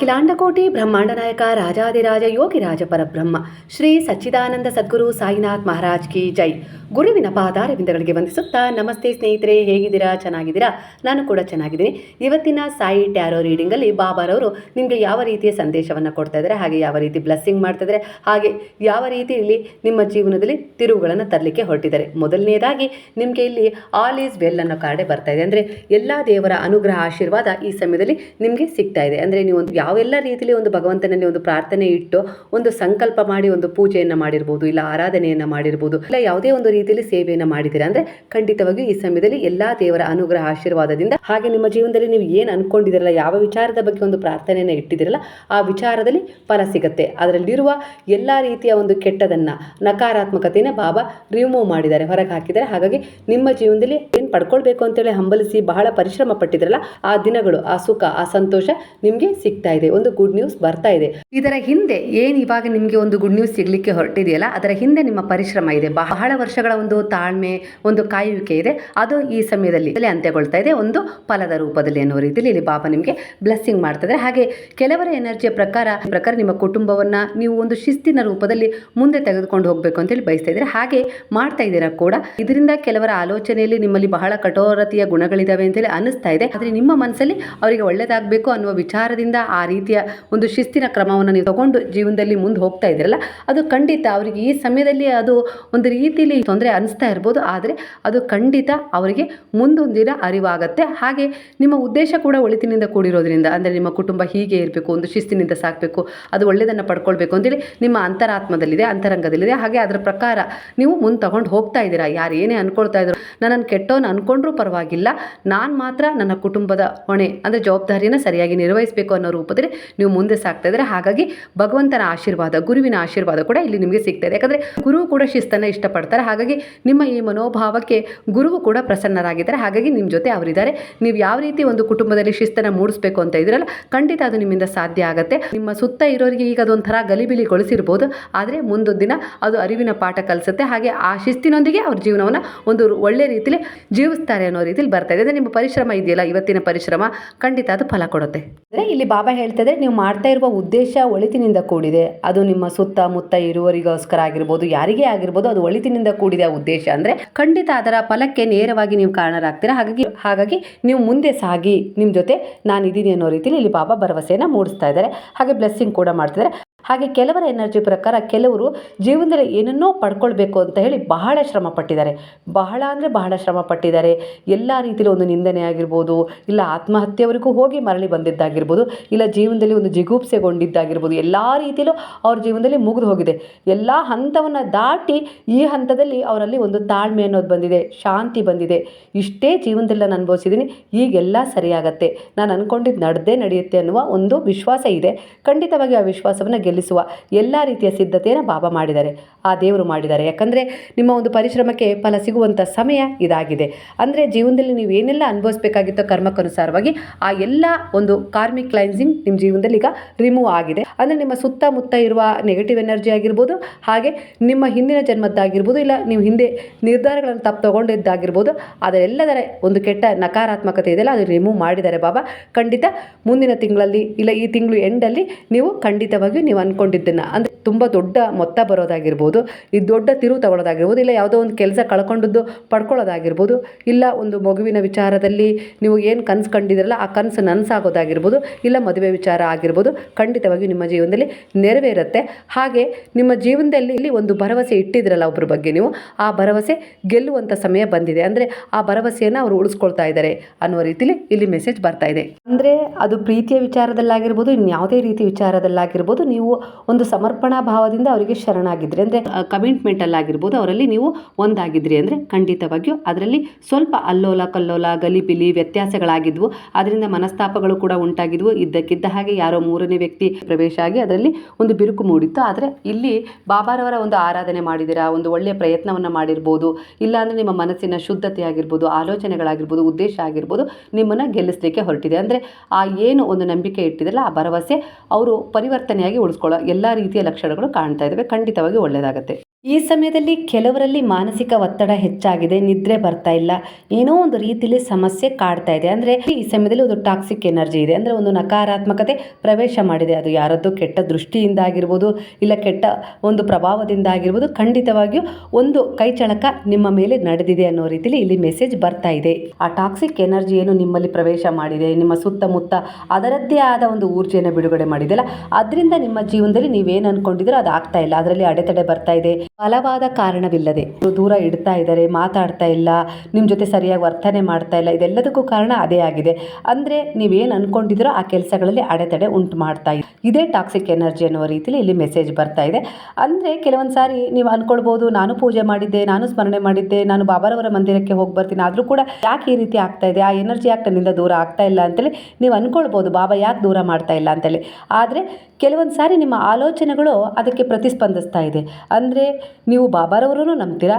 ಅಖಿಲಾಂಡಕೋಟಿ ಬ್ರಹ್ಮಾಂಡ ನಾಯಕ ರಾಜಾದಿರಾಜ ಯೋಗಿರಾಜ ಪರಬ್ರಹ್ಮ, ಶ್ರೀ ಸಚ್ಚಿದಾನಂದ ಸದ್ಗುರು ಸಾಯಿನಾಥ್ ಮಹಾರಾಜ್ ಕಿ ಜೈ. ಗುರುವಿನ ಪಾದಾರವಿಂದಗಳಿಗೆ ವಂದಿಸುತ್ತಾ, ನಮಸ್ತೆ ಸ್ನೇಹಿತರೆ, ಹೇಗಿದ್ದೀರಾ? ಚೆನ್ನಾಗಿದ್ದೀರಾ? ನಾನು ಕೂಡ ಚೆನ್ನಾಗಿದ್ದೀನಿ. ಇವತ್ತಿನ ಸಾಯಿ ಟ್ಯಾರೋ ರೀಡಿಂಗಲ್ಲಿ ಬಾಬಾರವರು ನಿಮಗೆ ಯಾವ ರೀತಿಯ ಸಂದೇಶವನ್ನು ಕೊಡ್ತಾ ಇದ್ದಾರೆ, ಹಾಗೆ ಯಾವ ರೀತಿ ಬ್ಲೆಸ್ಸಿಂಗ್ ಮಾಡ್ತಾ ಇದ್ದಾರೆ, ಹಾಗೆ ಯಾವ ರೀತಿ ಇಲ್ಲಿ ನಿಮ್ಮ ಜೀವನದಲ್ಲಿ ತಿರುವುಗಳನ್ನು ತರಲಿಕ್ಕೆ ಹೊರಟಿದ್ದಾರೆ. ಮೊದಲನೇದಾಗಿ, ನಿಮಗೆ ಇಲ್ಲಿ ಆಲ್ ಈಸ್ ವೆಲ್ ಅನ್ನೋ ಕಾರ್ಡೆ ಬರ್ತಾ ಇದೆ. ಅಂದರೆ ಎಲ್ಲ ದೇವರ ಅನುಗ್ರಹ, ಆಶೀರ್ವಾದ ಈ ಸಮಯದಲ್ಲಿ ನಿಮಗೆ ಸಿಗ್ತಾ ಇದೆ. ಅಂದರೆ ನೀವು ಒಂದು ಯಾವೆಲ್ಲ ರೀತಿಯಲ್ಲಿ ಒಂದು ಭಗವಂತನಲ್ಲಿ ಒಂದು ಪ್ರಾರ್ಥನೆ ಇಟ್ಟು ಒಂದು ಸಂಕಲ್ಪ ಮಾಡಿ ಒಂದು ಪೂಜೆಯನ್ನು ಮಾಡಿರ್ಬೋದು, ಇಲ್ಲ ಆರಾಧನೆಯನ್ನು ಮಾಡಿರ್ಬೋದು, ಇಲ್ಲ ಯಾವುದೇ ಒಂದು ರೀತಿಯಲ್ಲಿ ಸೇವೆಯನ್ನು ಮಾಡಿದ್ದೀರಾ ಅಂದರೆ ಖಂಡಿತವಾಗಿಯೂ ಈ ಸಮಯದಲ್ಲಿ ಎಲ್ಲ ದೇವರ ಅನುಗ್ರಹ ಆಶೀರ್ವಾದದಿಂದ ಹಾಗೆ ನಿಮ್ಮ ಜೀವನದಲ್ಲಿ ನೀವು ಏನು ಅನ್ಕೊಂಡಿದ್ದೀರಲ್ಲ, ಯಾವ ವಿಚಾರದ ಬಗ್ಗೆ ಒಂದು ಪ್ರಾರ್ಥನೆಯನ್ನು ಇಟ್ಟಿದ್ದೀರಲ್ಲ, ಆ ವಿಚಾರದಲ್ಲಿ ಫಲ ಸಿಗುತ್ತೆ. ಅದರಲ್ಲಿರುವ ಎಲ್ಲ ರೀತಿಯ ಒಂದು ಕೆಟ್ಟದನ್ನು, ನಕಾರಾತ್ಮಕತೆಯನ್ನು ಬಾಬಾ ರಿಮೂವ್ ಮಾಡಿದ್ದಾರೆ, ಹೊರಗೆ ಹಾಕಿದ್ದಾರೆ. ಹಾಗಾಗಿ ನಿಮ್ಮ ಜೀವನದಲ್ಲಿ ಪಡ್ಕೊಳ್ಬೇಕು ಅಂತೇಳಿ ಹಂಬಲಿಸಿ ಬಹಳ ಪರಿಶ್ರಮ ಪಟ್ಟಿದ್ರಲ್ಲ, ಆ ದಿನಗಳು, ಆ ಸುಖ, ಆ ಸಂತೋಷ ನಿಮಗೆ ಸಿಗ್ತಾ ಇದೆ. ಒಂದು ಗುಡ್ ನ್ಯೂಸ್ ಬರ್ತಾ ಇದೆ. ಇದರ ಹಿಂದೆ ಏನು ಇವಾಗ ನಿಮಗೆ ಒಂದು ಗುಡ್ ನ್ಯೂಸ್ ಸಿಗ್ಲಿಕ್ಕೆ ಹೊರಟಿದೆಯಲ್ಲ, ಅದರ ಹಿಂದೆ ನಿಮ್ಮ ಪರಿಶ್ರಮ ಇದೆ. ಬಹಳ ವರ್ಷಗಳ ಒಂದು ತಾಳ್ಮೆ, ಒಂದು ಕಾಯುವಿಕೆ ಇದೆ. ಅದು ಈ ಸಮಯದಲ್ಲಿ ಅಂತ್ಯಗೊಳ್ತಾ ಇದೆ. ಒಂದು ಫಲದ ರೂಪದಲ್ಲಿ ಅನ್ನೋ ರೀತಿಯಲ್ಲಿ ಇಲ್ಲಿ ಬಾಬಾ ನಿಮಗೆ ಬ್ಲೆಸ್ಸಿಂಗ್ ಮಾಡ್ತಿದ್ದಾರೆ ಹಾಗೆ ಕೆಲವರ ಎನರ್ಜಿಯ ಪ್ರಕಾರ ಪ್ರಕಾರ ನಿಮ್ಮ ಕುಟುಂಬವನ್ನ ನೀವು ಒಂದು ಶಿಸ್ತಿನ ರೂಪದಲ್ಲಿ ಮುಂದೆ ತೆಗೆದುಕೊಂಡು ಹೋಗಬೇಕು ಅಂತೇಳಿ ಬಯಸ್ತಾ ಇದ್ದೀರಾ. ಹಾಗೆ ಮಾಡ್ತಾ ಇದ್ದೀರಾ ಕೂಡ. ಇದರಿಂದ ಕೆಲವರ ಆಲೋಚನೆಯಲ್ಲಿ ನಿಮ್ಮಲ್ಲಿ ಬಹಳ ಕಠೋರತೆಯ ಗುಣಗಳಿದಾವೆ ಅಂತೇಳಿ ಅನಿಸ್ತಾ ಇದೆ. ಆದರೆ ನಿಮ್ಮ ಮನಸ್ಸಲ್ಲಿ ಅವರಿಗೆ ಒಳ್ಳೆಯದಾಗಬೇಕು ಅನ್ನುವ ವಿಚಾರದಿಂದ ಆ ರೀತಿಯ ಒಂದು ಶಿಸ್ತಿನ ಕ್ರಮವನ್ನು ನೀವು ತಗೊಂಡು ಜೀವನದಲ್ಲಿ ಮುಂದೆ ಹೋಗ್ತಾ ಇದ್ದೀರಲ್ಲ, ಅದು ಖಂಡಿತ ಅವರಿಗೆ ಈ ಸಮಯದಲ್ಲಿ ಅದು ಒಂದು ರೀತಿಯಲ್ಲಿ ತೊಂದರೆ ಅನಿಸ್ತಾ ಇರ್ಬೋದು. ಆದರೆ ಅದು ಖಂಡಿತ ಅವರಿಗೆ ಮುಂದೊಂದಿನ ಅರಿವಾಗತ್ತೆ. ಹಾಗೆ ನಿಮ್ಮ ಉದ್ದೇಶ ಕೂಡ ಒಳಿತಿನಿಂದ ಕೂಡಿರೋದ್ರಿಂದ, ಅಂದರೆ ನಿಮ್ಮ ಕುಟುಂಬ ಹೀಗೆ ಇರಬೇಕು, ಒಂದು ಶಿಸ್ತಿನಿಂದ ಸಾಕಬೇಕು, ಅದು ಒಳ್ಳೆಯದನ್ನು ಪಡ್ಕೊಳ್ಬೇಕು ಅಂತೇಳಿ ನಿಮ್ಮ ಅಂತರಾತ್ಮದಲ್ಲಿದೆ, ಅಂತರಂಗದಲ್ಲಿದೆ. ಹಾಗೆ ಅದರ ಪ್ರಕಾರ ನೀವು ಮುಂದೆ ತಗೊಂಡು ಹೋಗ್ತಾ ಇದ್ದೀರಾ, ಯಾರು ಏನೇ ಅನ್ಕೊಳ್ತಾ ಇದ್ರು ನನ್ನನ್ನು ಕೆಟ್ಟವನು ಅನ್ಕೊಂಡ್ರೂ ಪರವಾಗಿಲ್ಲ. ನಾನು ಮಾತ್ರ ನನ್ನ ಕುಟುಂಬದ ಹೊಣೆ, ಅಂದರೆ ಜವಾಬ್ದಾರಿಯನ್ನು ಸರಿಯಾಗಿ ನಿರ್ವಹಿಸಬೇಕು ಅನ್ನೋ ರೂಪದಲ್ಲಿ ನೀವು ಮುಂದೆ ಸಾಗ್ತಾ ಇದ್ದಾರೆ ಹಾಗಾಗಿ ಭಗವಂತನ ಆಶೀರ್ವಾದ, ಗುರುವಿನ ಆಶೀರ್ವಾದ ಕೂಡ ಇಲ್ಲಿ ನಿಮಗೆ ಸಿಗ್ತಾ ಇದೆ. ಯಾಕಂದರೆ ಗುರು ಕೂಡ ಶಿಸ್ತನ್ನು ಇಷ್ಟಪಡ್ತಾರೆ. ಹಾಗಾಗಿ ನಿಮ್ಮ ಈ ಮನೋಭಾವಕ್ಕೆ ಗುರುವು ಕೂಡ ಪ್ರಸನ್ನರಾಗಿದ್ದಾರೆ. ಹಾಗಾಗಿ ನಿಮ್ಮ ಜೊತೆ ಅವರಿದ್ದಾರೆ. ನೀವು ಯಾವ ರೀತಿ ಒಂದು ಕುಟುಂಬದಲ್ಲಿ ಶಿಸ್ತನ್ನು ಮೂಡಿಸಬೇಕು ಅಂತ ಇದ್ರಲ್ಲ, ಖಂಡಿತ ಅದು ನಿಮ್ಮಿಂದ ಸಾಧ್ಯ ಆಗುತ್ತೆ. ನಿಮ್ಮ ಸುತ್ತ ಇರೋರಿಗೆ ಈಗ ಅದೊಂಥರ ಗಲಿಬಿಲಿಗೊಳಿಸಿರ್ಬೋದು. ಆದರೆ ಮುಂದೊಂದು ದಿನ ಅದು ಅರಿವಿನ ಪಾಠ ಕಲಿಸುತ್ತೆ. ಹಾಗೆ ಆ ಶಿಸ್ತಿನೊಂದಿಗೆ ಅವ್ರ ಜೀವನವನ್ನು ಒಂದು ಒಳ್ಳೆ ರೀತಿಯಲ್ಲಿ ಜೀವಿಸ್ತಾರೆ ಅನ್ನೋ ರೀತಿಯಲ್ಲಿ ಬರ್ತಾ ಇದೆ. ನಿಮ್ಮ ಪರಿಶ್ರಮ ಇದೆಯಲ್ಲ? ಇವತ್ತಿನ ಪರಿಶ್ರಮ ಖಂಡಿತ ಅದು ಫಲ ಕೊಡುತ್ತೆ. ಅಂದರೆ ಇಲ್ಲಿ ಬಾಬಾ ಹೇಳ್ತಿದ್ರೆ ನೀವು ಮಾಡ್ತಾ ಇರುವ ಉದ್ದೇಶ ಒಳಿತಿನಿಂದ ಕೂಡಿದೆ. ಅದು ನಿಮ್ಮ ಸುತ್ತಮುತ್ತ ಇರುವರಿಗೋಸ್ಕರ ಆಗಿರ್ಬೋದು, ಯಾರಿಗೇ ಆಗಿರ್ಬೋದು, ಅದು ಒಳಿತಿನಿಂದ ಕೂಡಿದೆ ಉದ್ದೇಶ. ಅಂದರೆ ಖಂಡಿತ ಅದರ ಫಲಕ್ಕೆ ನೇರವಾಗಿ ನೀವು ಕಾರಣರಾಗ್ತೀರಾ? ಹಾಗಾಗಿ ಹಾಗಾಗಿ ನೀವು ಮುಂದೆ ಸಾಗಿ, ನಿಮ್ಮ ಜೊತೆ ನಾನು ಇದ್ದೀನಿ ಅನ್ನೋ ರೀತಿಯಲ್ಲಿ ಇಲ್ಲಿ ಬಾಬಾ ಭರವಸೆಯನ್ನು ಮೂಡಿಸ್ತಾ ಇದ್ದಾರೆ. ಹಾಗೆ ಬ್ಲೆಸ್ಸಿಂಗ್ ಕೂಡ ಮಾಡ್ತಿದ್ದಾರೆ. ಹಾಗೆ ಕೆಲವರ ಎನರ್ಜಿ ಪ್ರಕಾರ ಕೆಲವರು ಜೀವನದಲ್ಲಿ ಏನನ್ನೋ ಪಡ್ಕೊಳ್ಬೇಕು ಅಂತ ಹೇಳಿ ಬಹಳ ಶ್ರಮ ಪಟ್ಟಿದ್ದಾರೆ. ಬಹಳ ಅಂದರೆ ಬಹಳ ಶ್ರಮ ಪಟ್ಟಿದ್ದಾರೆ. ಎಲ್ಲ ರೀತಿಯಲ್ಲಿ ಒಂದು ನಿಂದನೆ ಆಗಿರ್ಬೋದು, ಇಲ್ಲ ಆತ್ಮಹತ್ಯೆವರೆಗೂ ಹೋಗಿ ಮರಳಿ ಬಂದಿದ್ದಾಗಿರ್ಬೋದು, ಇಲ್ಲ ಜೀವನದಲ್ಲಿ ಒಂದು ಜಿಗುಪ್ಸೆಗೊಂಡಿದ್ದಾಗಿರ್ಬೋದು, ಎಲ್ಲ ರೀತಿಯಲ್ಲೂ ಅವ್ರ ಜೀವನದಲ್ಲಿ ಮುಗಿದು ಹೋಗಿದೆ. ಎಲ್ಲ ಹಂತವನ್ನು ದಾಟಿ ಈ ಹಂತದಲ್ಲಿ ಅವರಲ್ಲಿ ಒಂದು ತಾಳ್ಮೆ ಅನ್ನೋದು ಬಂದಿದೆ, ಶಾಂತಿ ಬಂದಿದೆ. ಇಷ್ಟೇ ಜೀವನದಲ್ಲಿ ನಾನು ಅನುಭವಿಸಿದ್ದೀನಿ ಈಗೆಲ್ಲ ಸರಿಯಾಗತ್ತೆ. ನಾನು ಅಂದ್ಕೊಂಡಿದ್ದು ನಡೆದೇ ನಡೆಯುತ್ತೆ ಅನ್ನುವ ಒಂದು ವಿಶ್ವಾಸ ಇದೆ. ಖಂಡಿತವಾಗಿ ಆ ವಿಶ್ವಾಸವನ್ನು ಗೆಲ್ಲಿಸುವ ಎಲ್ಲ ರೀತಿಯ ಸಿದ್ಧತೆಯನ್ನು ಬಾಬಾ ಮಾಡಿದ್ದಾರೆ. ಆ ದೇವರು ಮಾಡಿದ್ದಾರೆ. ಯಾಕಂದರೆ ನಿಮ್ಮ ಒಂದು ಪರಿಶ್ರಮಕ್ಕೆ ಫಲ ಸಿಗುವಂಥ ಸಮಯ ಇದಾಗಿದೆ. ಅಂದರೆ ಜೀವನದಲ್ಲಿ ನೀವು ಏನೆಲ್ಲ ಅನುಭವಿಸಬೇಕಾಗಿತ್ತೋ ಕರ್ಮಕ್ಕನುಸಾರವಾಗಿ ಆ ಎಲ್ಲ ಒಂದು ಕಾರ್ಮಿಕ್ ಕ್ಲೈನ್ಸಿಂಗ್ ನಿಮ್ಮ ಜೀವನದಲ್ಲಿ ಈಗ ರಿಮೂವ್ ಆಗಿದೆ. ಅಂದರೆ ನಿಮ್ಮ ಸುತ್ತಮುತ್ತ ಇರುವ ನೆಗೆಟಿವ್ ಎನರ್ಜಿ ಆಗಿರ್ಬೋದು, ಹಾಗೆ ನಿಮ್ಮ ಹಿಂದಿನ ಜನ್ಮದ್ದಾಗಿರ್ಬೋದು, ಇಲ್ಲ ನೀವು ಹಿಂದೆ ನಿರ್ಧಾರಗಳನ್ನು ತಪ್ಪು ತಗೊಂಡಿದ್ದಾಗಿರ್ಬೋದು ಅದರೆಲ್ಲದರ ಒಂದು ಕೆಟ್ಟ ನಕಾರಾತ್ಮಕತೆ ಇದೆಯಲ್ಲ, ಅದು ರಿಮೂವ್ ಮಾಡಿದ್ದಾರೆ ಬಾಬಾ. ಖಂಡಿತ ಮುಂದಿನ ತಿಂಗಳಲ್ಲಿ, ಇಲ್ಲ ಈ ತಿಂಗಳು ಎಂಡಲ್ಲಿ ನೀವು ಖಂಡಿತವಾಗಿಯೂ ನೀವು ಅಂದ್ಕೊಂಡಿದ್ದನ್ನು ಅಂದರೆ ತುಂಬ ದೊಡ್ಡ ಮೊತ್ತ ಬರೋದಾಗಿರ್ಬೋದು, ಈ ದೊಡ್ಡ ತಿರುವು ತಗೊಳ್ಳೋದಾಗಿರ್ಬೋದು, ಇಲ್ಲ ಯಾವುದೋ ಒಂದು ಕೆಲಸ ಕಳ್ಕೊಂಡದ್ದು ಪಡ್ಕೊಳ್ಳೋದಾಗಿರ್ಬೋದು, ಇಲ್ಲ ಒಂದು ಮಗುವಿನ ವಿಚಾರದಲ್ಲಿ ನೀವು ಏನು ಕನಸು ಕಂಡಿದ್ದೀರಲ್ಲ ಆ ಕನಸು ನನಸಾಗೋದಾಗಿರ್ಬೋದು, ಇಲ್ಲ ಮದುವೆ ವಿಚಾರ ಆಗಿರ್ಬೋದು ಖಂಡಿತವಾಗಿ ನಿಮ್ಮ ಜೀವನದಲ್ಲಿ ನೆರವೇರುತ್ತೆ. ಹಾಗೆ ನಿಮ್ಮ ಜೀವನದಲ್ಲಿ ಇಲ್ಲಿ ಒಂದು ಭರವಸೆ ಇಟ್ಟಿದ್ರಲ್ಲ ಒಬ್ಬರ ಬಗ್ಗೆ ನೀವು, ಆ ಭರವಸೆ ಗೆಲ್ಲುವಂಥ ಸಮಯ ಬಂದಿದೆ. ಅಂದರೆ ಆ ಭರವಸೆಯನ್ನು ಅವರು ಉಳಿಸ್ಕೊಳ್ತಾ ಇದ್ದಾರೆ ಅನ್ನೋ ರೀತಿಲಿ ಇಲ್ಲಿ ಮೆಸೇಜ್ ಬರ್ತಾ ಇದೆ. ಅಂದರೆ ಅದು ಪ್ರೀತಿಯ ವಿಚಾರದಲ್ಲಾಗಿರ್ಬೋದು, ಇನ್ಯಾವುದೇ ರೀತಿ ವಿಚಾರದಲ್ಲಾಗಿರ್ಬೋದು, ನೀವು ಒಂದು ಸಮರ್ಪಣಾ ಭಾವದಿಂದ ಅವರಿಗೆ ಶರಣಾಗಿದ್ರಿ. ಅಂದರೆ ಕಮಿಟ್ಮೆಂಟಲ್ಲಾಗಿರ್ಬೋದು ಅವರಲ್ಲಿ ನೀವು ಒಂದಾಗಿದ್ರಿ ಅಂದರೆ ಖಂಡಿತವಾಗಿಯೂ ಅದರಲ್ಲಿ ಸ್ವಲ್ಪ ಅಲ್ಲೋಲ ಕಲ್ಲೋಲ ಗಲಿಬಿಲಿ ವ್ಯತ್ಯಾಸಗಳಾಗಿದ್ವು. ಅದರಿಂದ ಮನಸ್ತಾಪಗಳು ಕೂಡ ಉಂಟಾಗಿದ್ವು. ಇದ್ದಕ್ಕಿದ್ದ ಹಾಗೆ ಯಾರೋ ಮೂರನೇ ವ್ಯಕ್ತಿ ಪ್ರವೇಶ ಆಗಿ ಅದರಲ್ಲಿ ಒಂದು ಬಿರುಕು ಮೂಡಿತ್ತು. ಆದರೆ, ಇಲ್ಲಿ ಬಾಬಾರವರ ಒಂದು ಆರಾಧನೆ ಮಾಡಿದಿರಾ ಒಂದು ಒಳ್ಳೆಯ ಪ್ರಯತ್ನವನ್ನು ಮಾಡಿರ್ಬೋದು ಇಲ್ಲಾಂದರೆ ನಿಮ್ಮ ಮನಸ್ಸಿನ ಶುದ್ಧತೆ ಆಗಿರ್ಬೋದು, ಆಲೋಚನೆಗಳಾಗಿರ್ಬೋದು, ಉದ್ದೇಶ ಆಗಿರ್ಬೋದು, ನಿಮ್ಮನ್ನು ಗೆಲ್ಲಿಸಲಿಕ್ಕೆ ಹೊರಟಿದೆ. ಅಂದರೆ, ಆ ಏನು ಒಂದು ನಂಬಿಕೆ ಇಟ್ಟಿದ್ರಲ್ಲ, ಆ ಭರವಸೆ, ಅವರು ಪರಿವರ್ತನೆಯಾಗಿ ಉಳಿಸ್ಕೊಳ್ಳೋ ಎಲ್ಲ ರೀತಿಯ ಲಕ್ಷಣಗಳು ಕಾಣ್ತಾ ಇದ್ದಾವೆ ಖಂಡಿತವಾಗಿ ಒಳ್ಳೆಯದಾಗುತ್ತೆ ಈ ಸಮಯದಲ್ಲಿ ಕೆಲವರಲ್ಲಿ ಮಾನಸಿಕ ಒತ್ತಡ ಹೆಚ್ಚಾಗಿದೆ, ನಿದ್ರೆ ಬರ್ತಾ ಇಲ್ಲ. ಏನೋ ಒಂದು ರೀತಿಯಲ್ಲಿ ಸಮಸ್ಯೆ ಕಾಡ್ತಾ ಇದೆ. ಅಂದರೆ ಈ ಸಮಯದಲ್ಲಿ ಒಂದು ಟಾಕ್ಸಿಕ್ ಎನರ್ಜಿ ಇದೆ. ಅಂದರೆ ಒಂದು ನಕಾರಾತ್ಮಕತೆ ಪ್ರವೇಶ ಮಾಡಿದೆ. ಅದು ಯಾರದ್ದು ಕೆಟ್ಟ ದೃಷ್ಟಿಯಿಂದ ಆಗಿರ್ಬೋದು ಇಲ್ಲ ಕೆಟ್ಟ ಒಂದು ಪ್ರಭಾವದಿಂದ ಆಗಿರ್ಬೋದು ಖಂಡಿತವಾಗಿಯೂ ಒಂದು ಕೈಚಳಕ ನಿಮ್ಮ ಮೇಲೆ ನಡೆದಿದೆ ಅನ್ನೋ ರೀತಿಯಲ್ಲಿ ಇಲ್ಲಿ ಮೆಸೇಜ್ ಬರ್ತಾ ಇದೆ. ಆ ಟಾಕ್ಸಿಕ್ ಎನರ್ಜಿ ಏನು ನಿಮ್ಮಲ್ಲಿ ಪ್ರವೇಶ ಮಾಡಿದೆ, ನಿಮ್ಮ ಸುತ್ತಮುತ್ತ ಅದರದ್ದೇ ಆದ ಒಂದು ಊರ್ಜೆಯನ್ನು ಬಿಡುಗಡೆ ಮಾಡಿದೆಯಲ್ಲ, ಅದರಿಂದ ನಿಮ್ಮ ಜೀವನದಲ್ಲಿ ನೀವೇನು ಅನ್ಕೊಂಡಿದ್ದೀರೋ ಅದು ಆಗ್ತಾ ಇಲ್ಲ. ಅದರಲ್ಲಿ ಅಡೆತಡೆ ಬರ್ತಾ ಇದೆ. ಬಲವಾದ ಕಾರಣವಿಲ್ಲದೆ ದೂರ ಇಡ್ತಾ ಇದ್ದಾರೆ, ಮಾತಾಡ್ತಾ ಇಲ್ಲ ನಿಮ್ಮ ಜೊತೆ ಸರಿಯಾಗಿ ವರ್ತನೆ ಮಾಡ್ತಾ ಇಲ್ಲ, ಇದೆಲ್ಲದಕ್ಕೂ ಕಾರಣ ಅದೇ ಆಗಿದೆ. ಅಂದರೆ ನೀವೇನು ಅಂದ್ಕೊಂಡಿದ್ರೋ ಆ ಕೆಲಸಗಳಲ್ಲಿ ಅಡೆತಡೆ ಉಂಟು ಮಾಡ್ತಾ ಇದೆ ಟಾಕ್ಸಿಕ್ ಎನರ್ಜಿ ಅನ್ನುವ ರೀತಿಯಲ್ಲಿ ಇಲ್ಲಿ ಮೆಸೇಜ್ ಬರ್ತಾ ಇದೆ. ಅಂದರೆ ಕೆಲವೊಂದು ಸಾರಿ ನೀವು ಅಂದ್ಕೊಳ್ಬೋದು ನಾನು ಪೂಜೆ ಮಾಡಿದ್ದೆ, ನಾನು ಸ್ಮರಣೆ ಮಾಡಿದ್ದೆ, ನಾನು ಬಾಬಾರವರ ಮಂದಿರಕ್ಕೆ ಹೋಗಿ ಬರ್ತೀನಿ, ಆದರೂ ಕೂಡ ಯಾಕೆ ಈ ರೀತಿ ಆಗ್ತಾ ಇದೆ? ಆ ಎನರ್ಜಿ ಯಾಕೆ ನನ್ನಿಂದ ದೂರ ಆಗ್ತಾ ಇಲ್ಲ ಅಂತೇಳಿ ನೀವು ಅಂದ್ಕೊಳ್ಬೋದು ಬಾಬಾ, ಯಾಕೆ ದೂರ ಮಾಡ್ತಾ ಇಲ್ಲ? ಅಂತೇಳಿ. ಆದರೆ ಕೆಲವೊಂದು ಸಾರಿ ನಿಮ್ಮ ಆಲೋಚನೆಗಳು ಅದಕ್ಕೆ ಪ್ರತಿಸ್ಪಂದಿಸ್ತಾ ಇದೆ. ಅಂದರೆ ನೀವು ಬಾಬಾರವರೂ ನಂಬ್ತೀರಾ?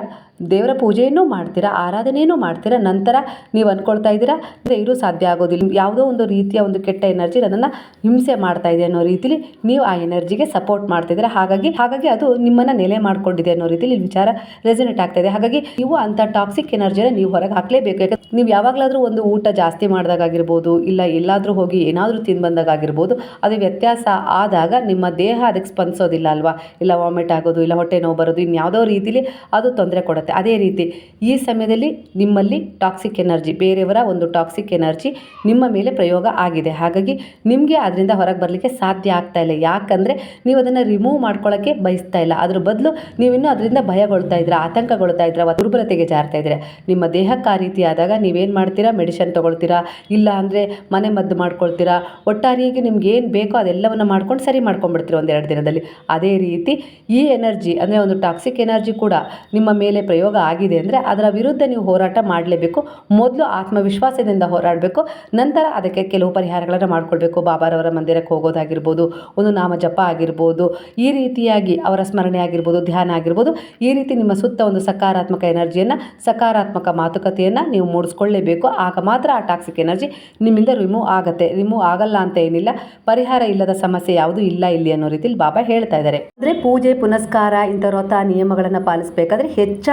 ದೇವರ ಪೂಜೆಯನ್ನು ಮಾಡ್ತೀರಾ, ಆರಾಧನೆಯನ್ನು ಮಾಡ್ತೀರಾ, ನಂತರ ನೀವು ಅಂದ್ಕೊಳ್ತಾ ಇದ್ದೀರಾ? ಅಂದರೆ ಇರೂ ಸಾಧ್ಯ ಆಗೋದಿಲ್ಲ. ಯಾವುದೋ ಒಂದು ರೀತಿಯ ಒಂದು ಕೆಟ್ಟ ಎನರ್ಜಿ ನನ್ನನ್ನು ಹಿಂಸೆ ಮಾಡ್ತಾ ಇದೆ ಅನ್ನೋ ರೀತಿಲಿ ನೀವು ಆ ಎನರ್ಜಿಗೆ ಸಪೋರ್ಟ್ ಮಾಡ್ತಿದ್ದೀರಾ ಹಾಗಾಗಿ ಹಾಗಾಗಿ ಅದು ನಿಮ್ಮನ್ನು ನೆಲೆ ಮಾಡ್ಕೊಂಡಿದೆ ಅನ್ನೋ ರೀತಿಲಿ ವಿಚಾರ ರೆಸನೇಟ್ ಆಗ್ತಾ ಇದೆ. ಹಾಗಾಗಿ ನೀವು ಅಂಥ ಟಾಕ್ಸಿಕ್ ಎನರ್ಜಿನ ನೀವು ಹೊರಗೆ ಹಾಕಲೇಬೇಕು. ಯಾಕಂದ್ರೆ ನೀವು ಯಾವಾಗಲಾದರೂ ಒಂದು ಊಟ ಜಾಸ್ತಿ ಮಾಡಿದಾಗಿರ್ಬೋದು ಇಲ್ಲ ಎಲ್ಲಾದರೂ ಹೋಗಿ ಏನಾದರೂ ತಿಂದು ಬಂದಾಗಿರ್ಬೋದು ಅದು ವ್ಯತ್ಯಾಸ ಆದಾಗ ನಿಮ್ಮ ದೇಹ ಅದಕ್ಕೆ ಸ್ಪಂದಿಸೋದಿಲ್ಲ ಅಲ್ವಾ? ಇಲ್ಲ ವಾಮಿಟ್ ಆಗೋದು, ಇಲ್ಲ ಹೊಟ್ಟೆ ನೋವು ಬರೋದು, ಇನ್ಯಾವುದೋ ರೀತಿಲಿ ಅದು ತೊಂದರೆ ಕೊಡುತ್ತೆ. ಅದೇ ರೀತಿ ಈ ಸಮಯದಲ್ಲಿ ನಿಮ್ಮಲ್ಲಿ ಟಾಕ್ಸಿಕ್ ಎನರ್ಜಿ ಬೇರೆಯವರ ಒಂದು ಟಾಕ್ಸಿಕ್ ಎನರ್ಜಿ ನಿಮ್ಮ ಮೇಲೆ ಪ್ರಯೋಗ ಆಗಿದೆ. ಹಾಗಾಗಿ ನಿಮಗೆ ಅದರಿಂದ ಹೊರಗೆ ಬರಲಿಕ್ಕೆ ಸಾಧ್ಯ ಆಗ್ತಾ ಇಲ್ಲ. ಯಾಕಂದರೆ ನೀವು ಅದನ್ನು ರಿಮೂವ್ ಮಾಡ್ಕೊಳ್ಳೋಕ್ಕೆ ಬಯಸ್ತಾ ಇಲ್ಲ. ಅದ್ರ ಬದಲು ನೀವಿನ್ನೂ ಅದರಿಂದ ಭಯಗೊಳ್ತಾ ಇದ್ದೀರಾ ಆತಂಕಗೊಳ್ತಾ ಇದ್ದೀರಾ ದುರ್ಬಲತೆಗೆ ಜಾರ್ತಾ ಇದ್ದೀರಾ. ನಿಮ್ಮ ದೇಹಕ್ಕೆ ಆ ರೀತಿ ಆದಾಗ ನೀವೇನು ಮಾಡ್ತೀರಾ? ಮೆಡಿಷನ್ ತೊಗೊಳ್ತೀರಾ? ಇಲ್ಲ ಅಂದರೆ ಮನೆ ಮದ್ದು ಮಾಡ್ಕೊಳ್ತೀರಾ? ಒಟ್ಟಾರೆಯಾಗಿ ನಿಮ್ಗೆ ಏನು ಬೇಕೋ ಅದೆಲ್ಲವನ್ನು ಮಾಡ್ಕೊಂಡು ಸರಿ ಮಾಡ್ಕೊಂಡ್ಬಿಡ್ತೀರಾ ಒಂದೆರಡು ದಿನದಲ್ಲಿ. ಅದೇ ರೀತಿ ಈ ಎನರ್ಜಿ ಅಂದರೆ ಒಂದು ಟಾಕ್ಸಿಕ್ ಎನರ್ಜಿ ಕೂಡ ನಿಮ್ಮ ಮೇಲೆ ಪ್ರಯೋಗ ಆಗಿದೆ ಅಂದರೆ ಅದರ ವಿರುದ್ಧ ನೀವು ಹೋರಾಟ ಮಾಡಲೇಬೇಕು. ಮೊದಲು ಆತ್ಮವಿಶ್ವಾಸದಿಂದ ಹೋರಾಡಬೇಕು. ನಂತರ ಅದಕ್ಕೆ ಕೆಲವು ಪರಿಹಾರಗಳನ್ನು ಮಾಡಿಕೊಳ್ಬೇಕು. ಬಾಬಾರವರ ಮಂದಿರಕ್ಕೆ ಹೋಗೋದಾಗಿರ್ಬೋದು, ಒಂದು ನಾಮ ಜಪ ಆಗಿರ್ಬೋದು, ಈ ರೀತಿಯಾಗಿ ಅವರ ಸ್ಮರಣೆ ಆಗಿರ್ಬೋದು, ಧ್ಯಾನ ಆಗಿರ್ಬೋದು, ಈ ರೀತಿ ನಿಮ್ಮ ಸುತ್ತ ಒಂದು ಸಕಾರಾತ್ಮಕ ಎನರ್ಜಿಯನ್ನು, ಸಕಾರಾತ್ಮಕ ಮಾತುಕತೆಯನ್ನು ನೀವು ಮೂಡಿಸ್ಕೊಳ್ಳೇಬೇಕು. ಆಗ ಮಾತ್ರ ಆ ಟಾಕ್ಸಿಕ್ ಎನರ್ಜಿ ನಿಮ್ಮಿಂದ ರಿಮೂವ್ ಆಗುತ್ತೆ. ರಿಮೂವ್ ಆಗಲ್ಲ ಅಂತ ಏನಿಲ್ಲ. ಪರಿಹಾರ ಇಲ್ಲದ ಸಮಸ್ಯೆ ಯಾವುದು ಇಲ್ಲ ಇಲ್ಲಿ ಅನ್ನೋ ರೀತಿಯಲ್ಲಿ ಬಾಬಾ ಹೇಳ್ತಾ ಇದ್ದಾರೆ. ಅಂದರೆ ಪೂಜೆ, ಪುನಸ್ಕಾರ ಇಂಥ ವ್ರತ, ನಿಯಮಗಳನ್ನು ಪಾಲಿಸಬೇಕಾದ್ರೆ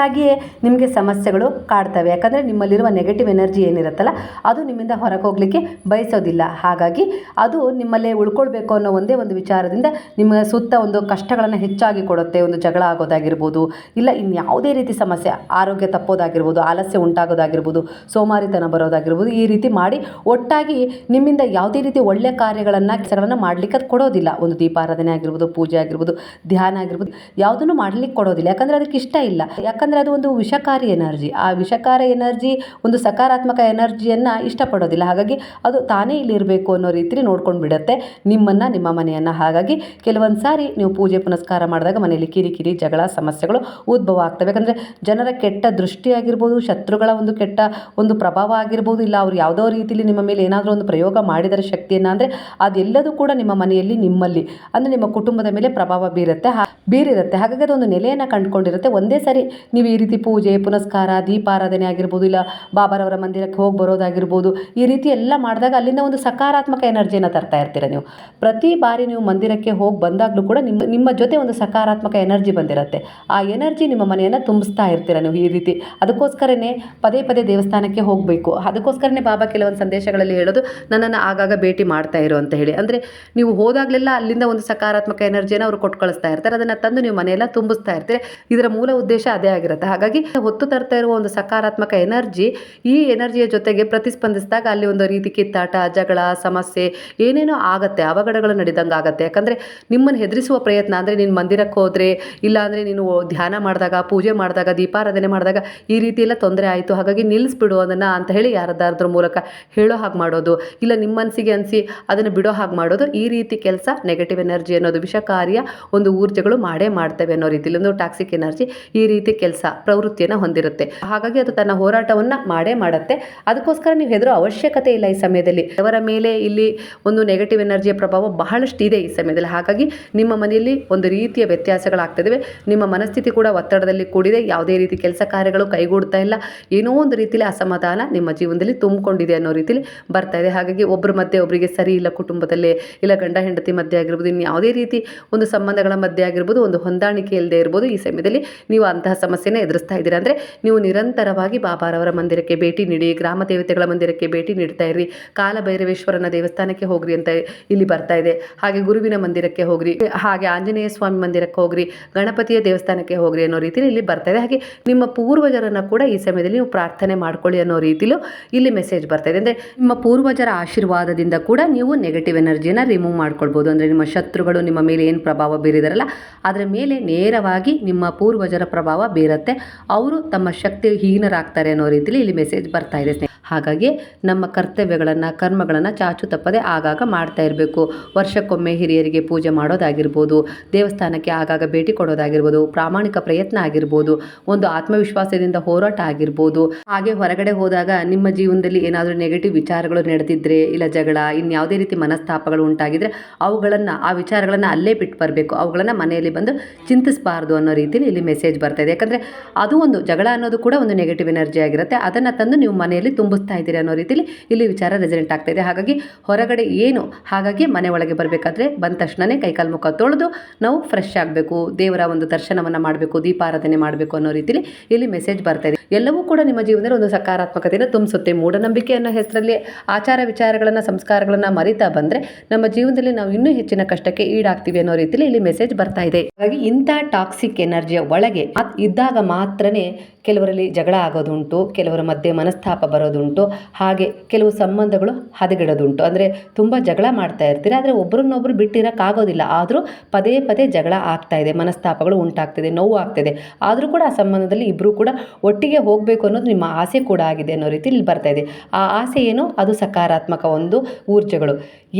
ಹೆಚ್ಚಾಗಿಯೇ ನಿಮಗೆ ಸಮಸ್ಯೆಗಳು ಕಾಡ್ತವೆ. ಯಾಕಂದರೆ ನಿಮ್ಮಲ್ಲಿರುವ ನೆಗೆಟಿವ್ ಎನರ್ಜಿ ಏನಿರುತ್ತಲ್ಲ, ಅದು ನಿಮ್ಮಿಂದ ಹೊರಗೆ ಹೋಗಲಿಕ್ಕೆ ಬಯಸೋದಿಲ್ಲ. ಹಾಗಾಗಿ ಅದು ನಿಮ್ಮಲ್ಲೇ ಉಳ್ಕೊಳ್ಬೇಕು ಅನ್ನೋ ಒಂದೇ ಒಂದು ವಿಚಾರದಿಂದ ನಿಮ್ಮ ಸುತ್ತ ಒಂದು ಕಷ್ಟಗಳನ್ನು ಹೆಚ್ಚಾಗಿ ಕೊಡುತ್ತೆ. ಒಂದು ಜಗಳ ಆಗೋದಾಗಿರ್ಬೋದು, ಇಲ್ಲ ಇನ್ಯಾವುದೇ ರೀತಿ ಸಮಸ್ಯೆ, ಆರೋಗ್ಯ ತಪ್ಪೋದಾಗಿರ್ಬೋದು, ಆಲಸ್ಯ ಉಂಟಾಗೋದಾಗಿರ್ಬೋದು, ಸೋಮಾರಿತನ ಬರೋದಾಗಿರ್ಬೋದು, ಈ ರೀತಿ ಮಾಡಿ ಒಟ್ಟಾಗಿ ನಿಮ್ಮಿಂದ ಯಾವುದೇ ರೀತಿ ಒಳ್ಳೆಯ ಕಾರ್ಯಗಳನ್ನು, ಕೆಲಸಗಳನ್ನು ಮಾಡಲಿಕ್ಕೆ ಕೊಡೋದಿಲ್ಲ. ಒಂದು ದೀಪಾರಾಧನೆ ಆಗಿರ್ಬೋದು, ಪೂಜೆ ಆಗಿರ್ಬೋದು, ಧ್ಯಾನ ಆಗಿರ್ಬೋದು, ಯಾವುದನ್ನು ಮಾಡಲಿಕ್ಕೆ ಕೊಡೋದಿಲ್ಲ. ಯಾಕಂದರೆ ಅದಕ್ಕೆ ಇಷ್ಟ ಇಲ್ಲ. ಯಾಕಂದರೆ ಅದು ಒಂದು ವಿಷಕಾರಿ ಎನರ್ಜಿ. ಆ ವಿಷಕಾರಿ ಎನರ್ಜಿ ಒಂದು ಸಕಾರಾತ್ಮಕ ಎನರ್ಜಿಯನ್ನು ಇಷ್ಟಪಡೋದಿಲ್ಲ. ಹಾಗಾಗಿ ಅದು ತಾನೇ ಇಲ್ಲಿರಬೇಕು ಅನ್ನೋ ರೀತಿಲಿ ನೋಡ್ಕೊಂಡು ಬಿಡುತ್ತೆ ನಿಮ್ಮನ್ನು, ನಿಮ್ಮ ಮನೆಯನ್ನು. ಹಾಗಾಗಿ ಕೆಲವೊಂದು ಸಾರಿ ನೀವು ಪೂಜೆ ಪುನಸ್ಕಾರ ಮಾಡಿದಾಗ ಮನೆಯಲ್ಲಿ ಕಿರಿಕಿರಿ ಜಗಳ ಸಮಸ್ಯೆಗಳು ಉದ್ಭವ ಆಗ್ತವೆ. ಯಾಕಂದರೆ ಜನರ ಕೆಟ್ಟ ದೃಷ್ಟಿಯಾಗಿರ್ಬೋದು ಶತ್ರುಗಳ ಒಂದು ಕೆಟ್ಟ ಒಂದು ಪ್ರಭಾವ ಆಗಿರ್ಬೋದು, ಇಲ್ಲ ಅವ್ರು ಯಾವುದೋ ರೀತಿಲಿ ನಿಮ್ಮ ಮೇಲೆ ಏನಾದರೂ ಒಂದು ಪ್ರಯೋಗ ಮಾಡಿದರೆ ಶಕ್ತಿಯನ್ನು ಅಂದರೆ ಅದೆಲ್ಲದೂ ಕೂಡ ನಿಮ್ಮ ಮನೆಯಲ್ಲಿ ನಿಮ್ಮಲ್ಲಿ, ಅಂದರೆ ನಿಮ್ಮ ಕುಟುಂಬದ ಮೇಲೆ ಪ್ರಭಾವ ಬೀರುತ್ತೆ. ಬೀರಿರುತ್ತೆ. ಹಾಗಾಗಿ ಅದೊಂದು ನೆಲೆಯನ್ನು ಕಂಡುಕೊಂಡಿರುತ್ತೆ. ಒಂದೇ ಸಾರಿ ನೀವು ಈ ರೀತಿ ಪೂಜೆ, ಪುನಸ್ಕಾರ, ದೀಪಾರಾಧನೆ ಆಗಿರ್ಬೋದು, ಇಲ್ಲ ಬಾಬಾರವರ ಮಂದಿರಕ್ಕೆ ಹೋಗಿ ಬರೋದಾಗಿರ್ಬೋದು, ಈ ರೀತಿ ಎಲ್ಲ ಮಾಡಿದಾಗ ಅಲ್ಲಿಂದ ಒಂದು ಸಕಾರಾತ್ಮಕ ಎನರ್ಜಿಯನ್ನು ತರ್ತಾ ಇರ್ತೀರ ನೀವು. ಪ್ರತಿ ಬಾರಿ ನೀವು ಮಂದಿರಕ್ಕೆ ಹೋಗಿ ಬಂದಾಗಲೂ ಕೂಡ ನಿಮ್ಮ ನಿಮ್ಮ ಜೊತೆ ಒಂದು ಸಕಾರಾತ್ಮಕ ಎನರ್ಜಿ ಬಂದಿರುತ್ತೆ. ಆ ಎನರ್ಜಿ ನಿಮ್ಮ ಮನೆಯನ್ನು ತುಂಬಿಸ್ತಾ ಇರ್ತೀರ ನೀವು ಈ ರೀತಿ. ಅದಕ್ಕೋಸ್ಕರನೇ ಪದೇ ಪದೇ ದೇವಸ್ಥಾನಕ್ಕೆ ಹೋಗಬೇಕು. ಅದಕ್ಕೋಸ್ಕರನೇ ಬಾಬಾ ಕೆಲವೊಂದು ಸಂದೇಶಗಳಲ್ಲಿ ಹೇಳೋದು, ನನ್ನನ್ನು ಆಗಾಗ ಭೇಟಿ ಮಾಡ್ತಾ ಇರು ಅಂತ ಹೇಳಿ. ಅಂದರೆ ನೀವು ಹೋದಾಗಲೆಲ್ಲ ಅಲ್ಲಿಂದ ಒಂದು ಸಕಾರಾತ್ಮಕ ಎನರ್ಜಿಯನ್ನು ಅವರು ಕೊಟ್ಟು ಕಳಿಸ್ತಾ ಇರ್ತಾರೆ. ಅದನ್ನು ತಂದು ನೀವು ಮನೆಯೆಲ್ಲ ತುಂಬಿಸ್ತಾ ಇರ್ತೀರಿ. ಇದರ ಮೂಲ ಉದ್ದೇಶ ಅದೇ ಆಗಿರುತ್ತೆ. ಹಾಗಾಗಿ ಹೊತ್ತು ತರ್ತಾ ಇರುವ ಒಂದು ಸಕಾರಾತ್ಮಕ ಎನರ್ಜಿ ಈ ಎನರ್ಜಿಯ ಜೊತೆಗೆ ಪ್ರತಿಸ್ಪಂದಿಸಿದಾಗ ಅಲ್ಲಿ ಒಂದು ರೀತಿ ಕಿತ್ತಾಟ, ಜಗಳ, ಸಮಸ್ಯೆ ಏನೇನೋ ಆಗುತ್ತೆ, ಅವಘಡಗಳು ನಡೆದಂಗೆ ಆಗುತ್ತೆ. ಯಾಕಂದರೆ ನಿಮ್ಮನ್ನು ಹೆದರಿಸುವ ಪ್ರಯತ್ನ, ಅಂದರೆ ನೀನು ಮಂದಿರಕ್ಕೆ ಹೋದರೆ ಇಲ್ಲ ಅಂದರೆ ನೀನು ಧ್ಯಾನ ಮಾಡಿದಾಗ, ಪೂಜೆ ಮಾಡಿದಾಗ, ದೀಪಾರಾಧನೆ ಮಾಡಿದಾಗ ಈ ರೀತಿ ಎಲ್ಲ ತೊಂದರೆ ಆಯಿತು. ಹಾಗಾಗಿ ನಿಲ್ಲಿಸ್ಬಿಡು ಅದನ್ನು ಅಂತ ಹೇಳಿ ಯಾರದ್ದಾದ್ರ ಮೂಲಕ ಹೇಳೋ ಹಾಗೆ ಮಾಡೋದು, ಇಲ್ಲ ನಿಮ್ಮ ಮನಸ್ಸಿಗೆ ಅನಿಸಿ ಅದನ್ನು ಬಿಡೋ ಹಾಗೆ ಮಾಡೋದು, ಈ ರೀತಿ ಕೆಲಸ ನೆಗೆಟಿವ್ ಎನರ್ಜಿ ಅನ್ನೋದು ವಿಷಕಾರಿಯ ಒಂದು ಊರ್ಜೆಗಳು ಮಾಡೇ ಮಾಡ್ತವೆ ಅನ್ನೋ ರೀತಿಯಲ್ಲಿ ಒಂದು ಟಾಕ್ಸಿಕ್ ಎನರ್ಜಿ ಈ ರೀತಿ ಕೆಲಸ ಪ್ರವೃತ್ತಿಯನ್ನು ಹೊಂದಿರುತ್ತೆ. ಹಾಗಾಗಿ ಅದು ತನ್ನ ಹೋರಾಟವನ್ನು ಮಾಡೇ ಮಾಡುತ್ತೆ. ಅದಕ್ಕೋಸ್ಕರ ನೀವು ಹೆದರೋ ಅವಶ್ಯಕತೆ ಇಲ್ಲ ಈ ಸಮಯದಲ್ಲಿ. ಅವರ ಮೇಲೆ ಇಲ್ಲಿ ಒಂದು ನೆಗೆಟಿವ್ ಎನರ್ಜಿಯ ಪ್ರಭಾವ ಬಹಳಷ್ಟು ಇದೆ ಈ ಸಮಯದಲ್ಲಿ. ಹಾಗಾಗಿ ನಿಮ್ಮ ಮನೆಯಲ್ಲಿ ಒಂದು ರೀತಿಯ ವ್ಯತ್ಯಾಸಗಳಾಗ್ತದೆ ನಿಮ್ಮ ಮನಸ್ಥಿತಿ ಕೂಡ ಒತ್ತಡದಲ್ಲಿ ಕೂಡಿದೆ. ಯಾವುದೇ ರೀತಿ ಕೆಲಸ ಕಾರ್ಯಗಳು ಕೈಗೂಡ್ತಾ ಇಲ್ಲ. ಏನೋ ಒಂದು ರೀತಿಯಲ್ಲಿ ಅಸಮಾಧಾನ ನಿಮ್ಮ ಜೀವನದಲ್ಲಿ ತುಂಬಿಕೊಂಡಿದೆ ಅನ್ನೋ ರೀತಿಯಲ್ಲಿ ಬರ್ತಾ ಇದೆ. ಹಾಗಾಗಿ ಒಬ್ಬರ ಮಧ್ಯೆ ಒಬ್ಬರಿಗೆ ಸರಿ ಇಲ್ಲ ಕುಟುಂಬದಲ್ಲಿ ಇಲ್ಲ ಗಂಡ ಹೆಂಡತಿ ಮಧ್ಯೆ ಆಗಿರ್ಬೋದು ಇನ್ನು ಯಾವುದೇ ರೀತಿ ಒಂದು ಸಂಬಂಧಗಳ ಮಧ್ಯೆ ಆಗಿರ್ಬೋದು, ಒಂದು ಹೊಂದಾಣಿಕೆ ಇಲ್ಲದೆ ಇರ್ಬೋದು ಈ ಸಮಯದಲ್ಲಿ ನೀವು ಅಂತಹ ಸಮಸ್ಯೆನ ಎದುರಿಸ್ತಾ ಇದ್ದೀರಾ? ಅಂದರೆ ನೀವು ನಿರಂತರವಾಗಿ ಬಾಬಾರವರ ಮಂದಿರಕ್ಕೆ ಭೇಟಿ ನೀಡಿ, ಗ್ರಾಮ ದೇವತೆಗಳ ಮಂದಿರಕ್ಕೆ ಭೇಟಿ ನೀಡ್ತಾ ಇರಿ ಕಾಲಭೈರವೇಶ್ವರನ ದೇವಸ್ಥಾನಕ್ಕೆ ಹೋಗ್ರಿ ಅಂತ ಇಲ್ಲಿ ಬರ್ತಾ ಇದೆ. ಹಾಗೆ ಗುರುವಿನ ಮಂದಿರಕ್ಕೆ ಹೋಗ್ರಿ, ಹಾಗೆ ಆಂಜನೇಯ ಸ್ವಾಮಿ ಮಂದಿರಕ್ಕೆ ಹೋಗ್ರಿ, ಗಣಪತಿಯ ದೇವಸ್ಥಾನಕ್ಕೆ ಹೋಗ್ರಿ ಅನ್ನೋ ರೀತಿಯಲ್ಲಿ ಇಲ್ಲಿ ಬರ್ತಾ ಇದೆ. ಹಾಗೆ ನಿಮ್ಮ ಪೂರ್ವಜರನ್ನು ಕೂಡ ಈ ಸಮಯದಲ್ಲಿ ನೀವು ಪ್ರಾರ್ಥನೆ ಮಾಡ್ಕೊಳ್ಳಿ ಅನ್ನೋ ರೀತಿಲೂ ಇಲ್ಲಿ ಮೆಸೇಜ್ ಬರ್ತಾ ಇದೆ. ಅಂದರೆ ನಿಮ್ಮ ಪೂರ್ವಜರ ಆಶೀರ್ವಾದದಿಂದ ಕೂಡ ನೀವು ನೆಗೆಟಿವ್ ಎನರ್ಜಿನ ರಿಮೂವ್ ಮಾಡ್ಕೊಳ್ಬೋದು. ಅಂದರೆ ನಿಮ್ಮ ಶತ್ರುಗಳು ನಿಮ್ಮ ಮೇಲೆ ಏನು ಪ್ರಭಾವ ಬೀರಿದಾರಲ್ಲ, ಅದರ ಮೇಲೆ ನೇರವಾಗಿ ನಿಮ್ಮ ಪೂರ್ವಜರ ಪ್ರಭಾವ ಬೀರುತ್ತೆ. ಅವರು ತಮ್ಮ ಶಕ್ತಿ ಹೀನರಾಗ್ತಾರೆ ಅನ್ನೋ ರೀತಿಯಲ್ಲಿ ಇಲ್ಲಿ ಮೆಸೇಜ್ ಬರ್ತಾ ಇದೆ. ಹಾಗಾಗಿ ನಮ್ಮ ಕರ್ತವ್ಯಗಳನ್ನು, ಕರ್ಮಗಳನ್ನು ಚಾಚು ತಪ್ಪದೆ ಆಗಾಗ ಮಾಡ್ತಾ ಇರಬೇಕು. ವರ್ಷಕ್ಕೊಮ್ಮೆ ಹಿರಿಯರಿಗೆ ಪೂಜೆ ಮಾಡೋದಾಗಿರ್ಬೋದು, ದೇವಸ್ಥಾನಕ್ಕೆ ಆಗಾಗ ಭೇಟಿ ಕೊಡೋದಾಗಿರ್ಬೋದು, ಪ್ರಾಮಾಣಿಕ ಪ್ರಯತ್ನ ಆಗಿರ್ಬೋದು, ಒಂದು ಆತ್ಮವಿಶ್ವಾಸದಿಂದ ಹೋರಾಟ ಆಗಿರ್ಬೋದು. ಹಾಗೆ ಹೊರಗಡೆ ಹೋದಾಗ ನಿಮ್ಮ ಜೀವನದಲ್ಲಿ ಏನಾದರೂ ನೆಗೆಟಿವ್ ವಿಚಾರಗಳು ನಡೆದಿದ್ರೆ, ಇಲ್ಲ ಜಗಳ, ಇನ್ಯಾವುದೇ ರೀತಿ ಮನಸ್ತಾಪಗಳು ಉಂಟಾಗಿದ್ರೆ, ಅವುಗಳನ್ನು, ಆ ವಿಚಾರಗಳನ್ನು ಅಲ್ಲೇ ಬಿಟ್ಟು ಬರಬೇಕು ಅವುಗಳನ್ನು ಮನೆಯಲ್ಲಿ ಬಂದು ಚಿಂತಿಸಬಾರ್ದು ಅನ್ನೋ ರೀತಿಯಲ್ಲಿ ಇಲ್ಲಿ ಮೆಸೇಜ್ ಬರ್ತಾ ಇದೆ. ಯಾಕಂದರೆ ಅದು ಒಂದು ಜಗಳ ಅನ್ನೋದು ಕೂಡ ಒಂದು ನೆಗೆಟಿವ್ ಎನರ್ಜಿ ಆಗಿರುತ್ತೆ. ಅದನ್ನು ತಂದು ನೀವು ಮನೆಯಲ್ಲಿ ತುಂಬಿಸ್ತಾ ಇದ್ದೀರಿ ಅನ್ನೋ ರೀತಿಯಲ್ಲಿ ಇಲ್ಲಿ ವಿಚಾರ ರೆಸಿಡೆಂಟ್ ಆಗ್ತಾ ಇದೆ. ಹಾಗಾಗಿ ಹೊರಗಡೆ ಏನು, ಹಾಗಾಗಿ ಮನೆ ಒಳಗೆ ಬರಬೇಕಾದ್ರೆ ಬಂದ ತಕ್ಷಣವೇ ಕೈಕಾಲು ಮುಖ ತೊಳೆದು ನಾವು ಫ್ರೆಶ್ ಆಗಬೇಕು, ದೇವರ ಒಂದು ದರ್ಶನವನ್ನು ಮಾಡಬೇಕು, ದೀಪಾರಾಧನೆ ಮಾಡಬೇಕು ಅನ್ನೋ ರೀತಿಯಲ್ಲಿ ಇಲ್ಲಿ ಮೆಸೇಜ್ ಬರ್ತಾ ಇದೆ. ಎಲ್ಲವೂ ಕೂಡ ನಿಮ್ಮ ಜೀವನದಲ್ಲಿ ಒಂದು ಸಕಾರಾತ್ಮಕತೆಯನ್ನು ತುಂಬಿಸುತ್ತೆ. ಮೂಢನಂಬಿಕೆ ಅನ್ನೋ ಹೆಸರಲ್ಲಿ ಆಚಾರ ವಿಚಾರಗಳನ್ನು, ಸಂಸ್ಕಾರಗಳನ್ನು ಮರಿತಾ ಬಂದರೆ ನಮ್ಮ ಜೀವನದಲ್ಲಿ ನಾವು ಇನ್ನೂ ಹೆಚ್ಚಿನ ಕಷ್ಟಕ್ಕೆ ಈಡಾಗ್ತೀವಿ ಅನ್ನೋ ರೀತಿಯಲ್ಲಿ ಇಲ್ಲಿ ಮೆಸೇಜ್ ಬರ್ತಾ ಇದೆ. ಹಾಗಾಗಿ ಇಂಥ ಟಾಕ್ಸಿಕ್ ಎನರ್ಜಿಯ ಒಳಗೆ ಅದ್ ಇದ್ದಾಗ ಮಾತ್ರನೇ ಕೆಲವರಲ್ಲಿ ಜಗಳ ಆಗೋದುಂಟು, ಕೆಲವರ ಮಧ್ಯೆ ಮನಸ್ತಾಪ ಬರೋದುಂಟು, ಹಾಗೆ ಕೆಲವು ಸಂಬಂಧಗಳು ಹದಗೆಡೋದುಂಟು. ಅಂದರೆ ತುಂಬ ಜಗಳ ಮಾಡ್ತಾ ಇರ್ತೀರ, ಆದರೆ ಒಬ್ಬರನ್ನೊಬ್ಬರು ಬಿಟ್ಟಿರೋಕ್ಕಾಗೋದಿಲ್ಲ. ಆದರೂ ಪದೇ ಪದೇ ಜಗಳ ಆಗ್ತಾ ಇದೆ, ಮನಸ್ತಾಪಗಳು ಉಂಟಾಗ್ತಿದೆ, ನೋವು ಆಗ್ತಿದೆ. ಆದರೂ ಕೂಡ ಆ ಸಂಬಂಧದಲ್ಲಿ ಇಬ್ಬರೂ ಕೂಡ ಒಟ್ಟಿಗೆ ಹೋಗಬೇಕು ಅನ್ನೋದು ನಿಮ್ಮ ಆಸೆ ಕೂಡ ಆಗಿದೆ ಅನ್ನೋ ರೀತಿ ಇಲ್ಲಿ ಬರ್ತಾ ಇದೆ. ಆ ಆಸೆ ಏನು? ಅದು ಸಕಾರಾತ್ಮಕ ಒಂದು ಊರ್ಜೆಗಳು.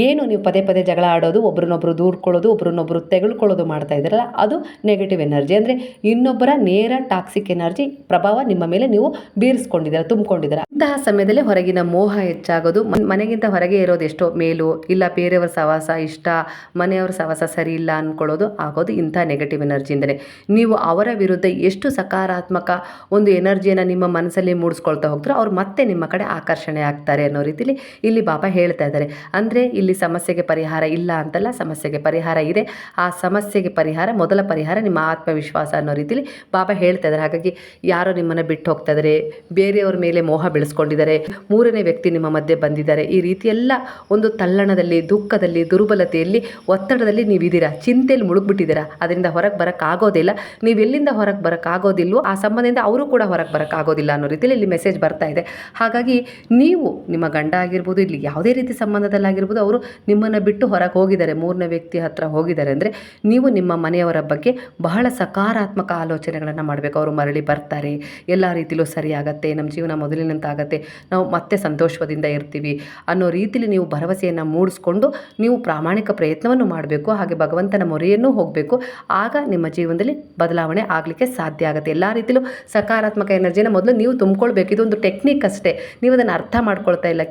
ಏನು ನೀವು ಪದೇ ಪದೇ ಜಗಳ ಆಡೋದು, ಒಬ್ರನ್ನೊಬ್ರು ದೂಡ್ಕೊಳ್ಳೋದು ಒಬ್ರನ್ನೊಬ್ರು ತೆಗೆದುಕೊಳ್ಳೋದು ಮಾಡ್ತಾ ಇದ್ದೀರಲ್ಲ, ಅದು ನೆಗೆಟಿವ್ ಎನರ್ಜಿ ಅಂದರೆ ಇನ್ನೊಬ್ಬರ ನೇರ ಟಾಕ್ಸಿಕ್ ಎನರ್ಜಿ ಪ್ರಭಾವ ನಿಮ್ಮ ಮೇಲೆ ನೀವು ಬೀರಿಸ್ಕೊಂಡಿದ್ದೀರಾ, ತುಂಬಿಕೊಂಡಿದ್ದೀರ? ಇಂತಹ ಸಮಯದಲ್ಲಿ ಹೊರಗಿನ ಮೋಹ ಹೆಚ್ಚಾಗೋದು ಮನ್- ಮನೆಗಿಂತ ಹೊರಗೆ ಇರೋದು ಎಷ್ಟೋ ಮೇಲು, ಇಲ್ಲ ಬೇರೆಯವ್ರ ಸವಾಸ ಇಷ್ಟ, ಮನೆಯವ್ರ ಸವಾಸ ಸರಿ ಇಲ್ಲ ಅಂದ್ಕೊಳ್ಳೋದು ಆಗೋದು ಇಂಥ ನೆಗೆಟಿವ್ ಎನರ್ಜಿಯಿಂದಲೇ ನೀವು ಅವರ ವಿರುದ್ಧ ಎಷ್ಟು ಸಕಾರಾತ್ಮಕ ಒಂದು ಎನರ್ಜಿಯನ್ನು ನಿಮ್ಮ ಮನಸ್ಸಲ್ಲಿ ಮೂಡಿಸ್ಕೊಳ್ತಾ ಹೋಗ್ತಾರೋ ಅವ್ರು ಮತ್ತೆ ನಿಮ್ಮ ಕಡೆ ಆಕರ್ಷಣೆ ಆಗ್ತಾರೆ ಅನ್ನೋ ರೀತಿಲಿ ಇಲ್ಲಿ ಬಾಬಾ ಹೇಳ್ತಾ ಇದ್ದಾರೆ. ಅಂದರೆ ಇಲ್ಲಿ ಸಮಸ್ಯೆಗೆ ಪರಿಹಾರ ಇಲ್ಲ ಅಂತಲ್ಲ, ಸಮಸ್ಯೆಗೆ ಪರಿಹಾರ ಇದೆ. ಆ ಸಮಸ್ಯೆಗೆ ಪರಿಹಾರ, ಮೊದಲ ಪರಿಹಾರ ನಿಮ್ಮ ಆತ್ಮವಿಶ್ವಾಸ ಅನ್ನೋ ರೀತಿಲಿ ಬಾಬಾ ಹೇಳ್ತಾ ಇದ್ದಾರೆ ಹಾಗಾಗಿ ಯಾರೋ ನಿಮ್ಮನ್ನು ಬಿಟ್ಟು ಹೋಗ್ತಾ ಇದ್ದಾರೆ ಬೇರೆಯವ್ರ ಮೇಲೆ ಮೋಹ ಬೆಳೆಸ್ಕೊಂಡಿದ್ದಾರೆ ಮೂರನೇ ವ್ಯಕ್ತಿ ನಿಮ್ಮ ಮಧ್ಯೆ ಬಂದಿದ್ದಾರೆ. ಈ ರೀತಿಯೆಲ್ಲ ಒಂದು ತಲ್ಲಣದಲ್ಲಿ, ದುಃಖದಲ್ಲಿ, ದುರ್ಬಲತೆಯಲ್ಲಿ, ಒತ್ತಡದಲ್ಲಿ ನೀವಿದ್ದೀರಾ? ಚಿಂತೆಯಲ್ಲಿ ಮುಳುಗ್ಬಿಟ್ಟಿದ್ದೀರಾ? ಅದರಿಂದ ಹೊರಗೆ ಬರೋಕ್ಕಾಗೋದಿಲ್ಲ ನೀವು ಎಲ್ಲಿಂದ ಹೊರಗೆ ಬರೋಕ್ಕಾಗೋದಿಲ್ವೋ ಆ ಸಂಬಂಧದಿಂದ ಅವರು ಕೂಡ ಹೊರಗೆ ಬರೋಕ್ಕಾಗೋದಿಲ್ಲ ಅನ್ನೋ ರೀತಿಯಲ್ಲಿ ಇಲ್ಲಿ ಮೆಸೇಜ್ ಬರ್ತಾ ಇದೆ. ಹಾಗಾಗಿ ನೀವು ನಿಮ್ಮ ಗಂಡ ಆಗಿರ್ಬೋದು, ಇಲ್ಲಿ ಯಾವುದೇ ರೀತಿ ಸಂಬಂಧದಲ್ಲಾಗಿರ್ಬೋದು ಅವರು ನಿಮ್ಮನ್ನು ಬಿಟ್ಟು ಹೊರಗೆ ಹೋಗಿದ್ದಾರೆ. ಮೂರನೇ ವ್ಯಕ್ತಿ ಹತ್ರ ಹೋಗಿದ್ದಾರೆ ಅಂದರೆ ನೀವು ನಿಮ್ಮ ಮನೆಯವರ ಬಗ್ಗೆ ಬಹಳ ಸಕಾರಾತ್ಮಕ ಆಲೋಚನೆಗಳನ್ನು ಮಾಡಬೇಕು. ಅವರು ಮರಳಿ ಬರ್ತಾರೆ. ಎಲ್ಲ ರೀತಿಲೂ ಸರಿಯಾಗತ್ತೆ ನಮ್ಮ ಜೀವನ ಮೊದಲಿನಂತ ಆಗತ್ತೆ ನಾವು ಮತ್ತೆ ಸಂತೋಷದಿಂದ ಇರ್ತೀವಿ ಅನ್ನೋ ರೀತಿಲಿ ನೀವು ಭರವಸೆಯನ್ನು ಮೂಡಿಸ್ಕೊಂಡು ನೀವು ಪ್ರಾಮಾಣಿಕ ಪ್ರಯತ್ನವನ್ನು ಮಾಡಬೇಕು, ಹಾಗೆ ಭಗವಂತನ ಮೊರೆಯನ್ನು ಹೋಗಬೇಕು. ಆಗ ನಿಮ್ಮ ಜೀವನದಲ್ಲಿ ಬದಲಾವಣೆ ಆಗಲಿಕ್ಕೆ ಸಾಧ್ಯ ಆಗುತ್ತೆ. ಎಲ್ಲ ರೀತಿಲೂ ಸಕಾರಾತ್ಮಕ ಎನರ್ಜಿನ ಮೊದಲು ನೀವು ತುಂಬಿಕೊಳ್ಬೇಕು. ಇದೊಂದು ಟೆಕ್ನಿಕ್ ಅಷ್ಟೇ. ನೀವು ಅದನ್ನು ಅರ್ಥ ಮಾಡ್ಕೊಳ್ತಾ ಇಲ್ಲ.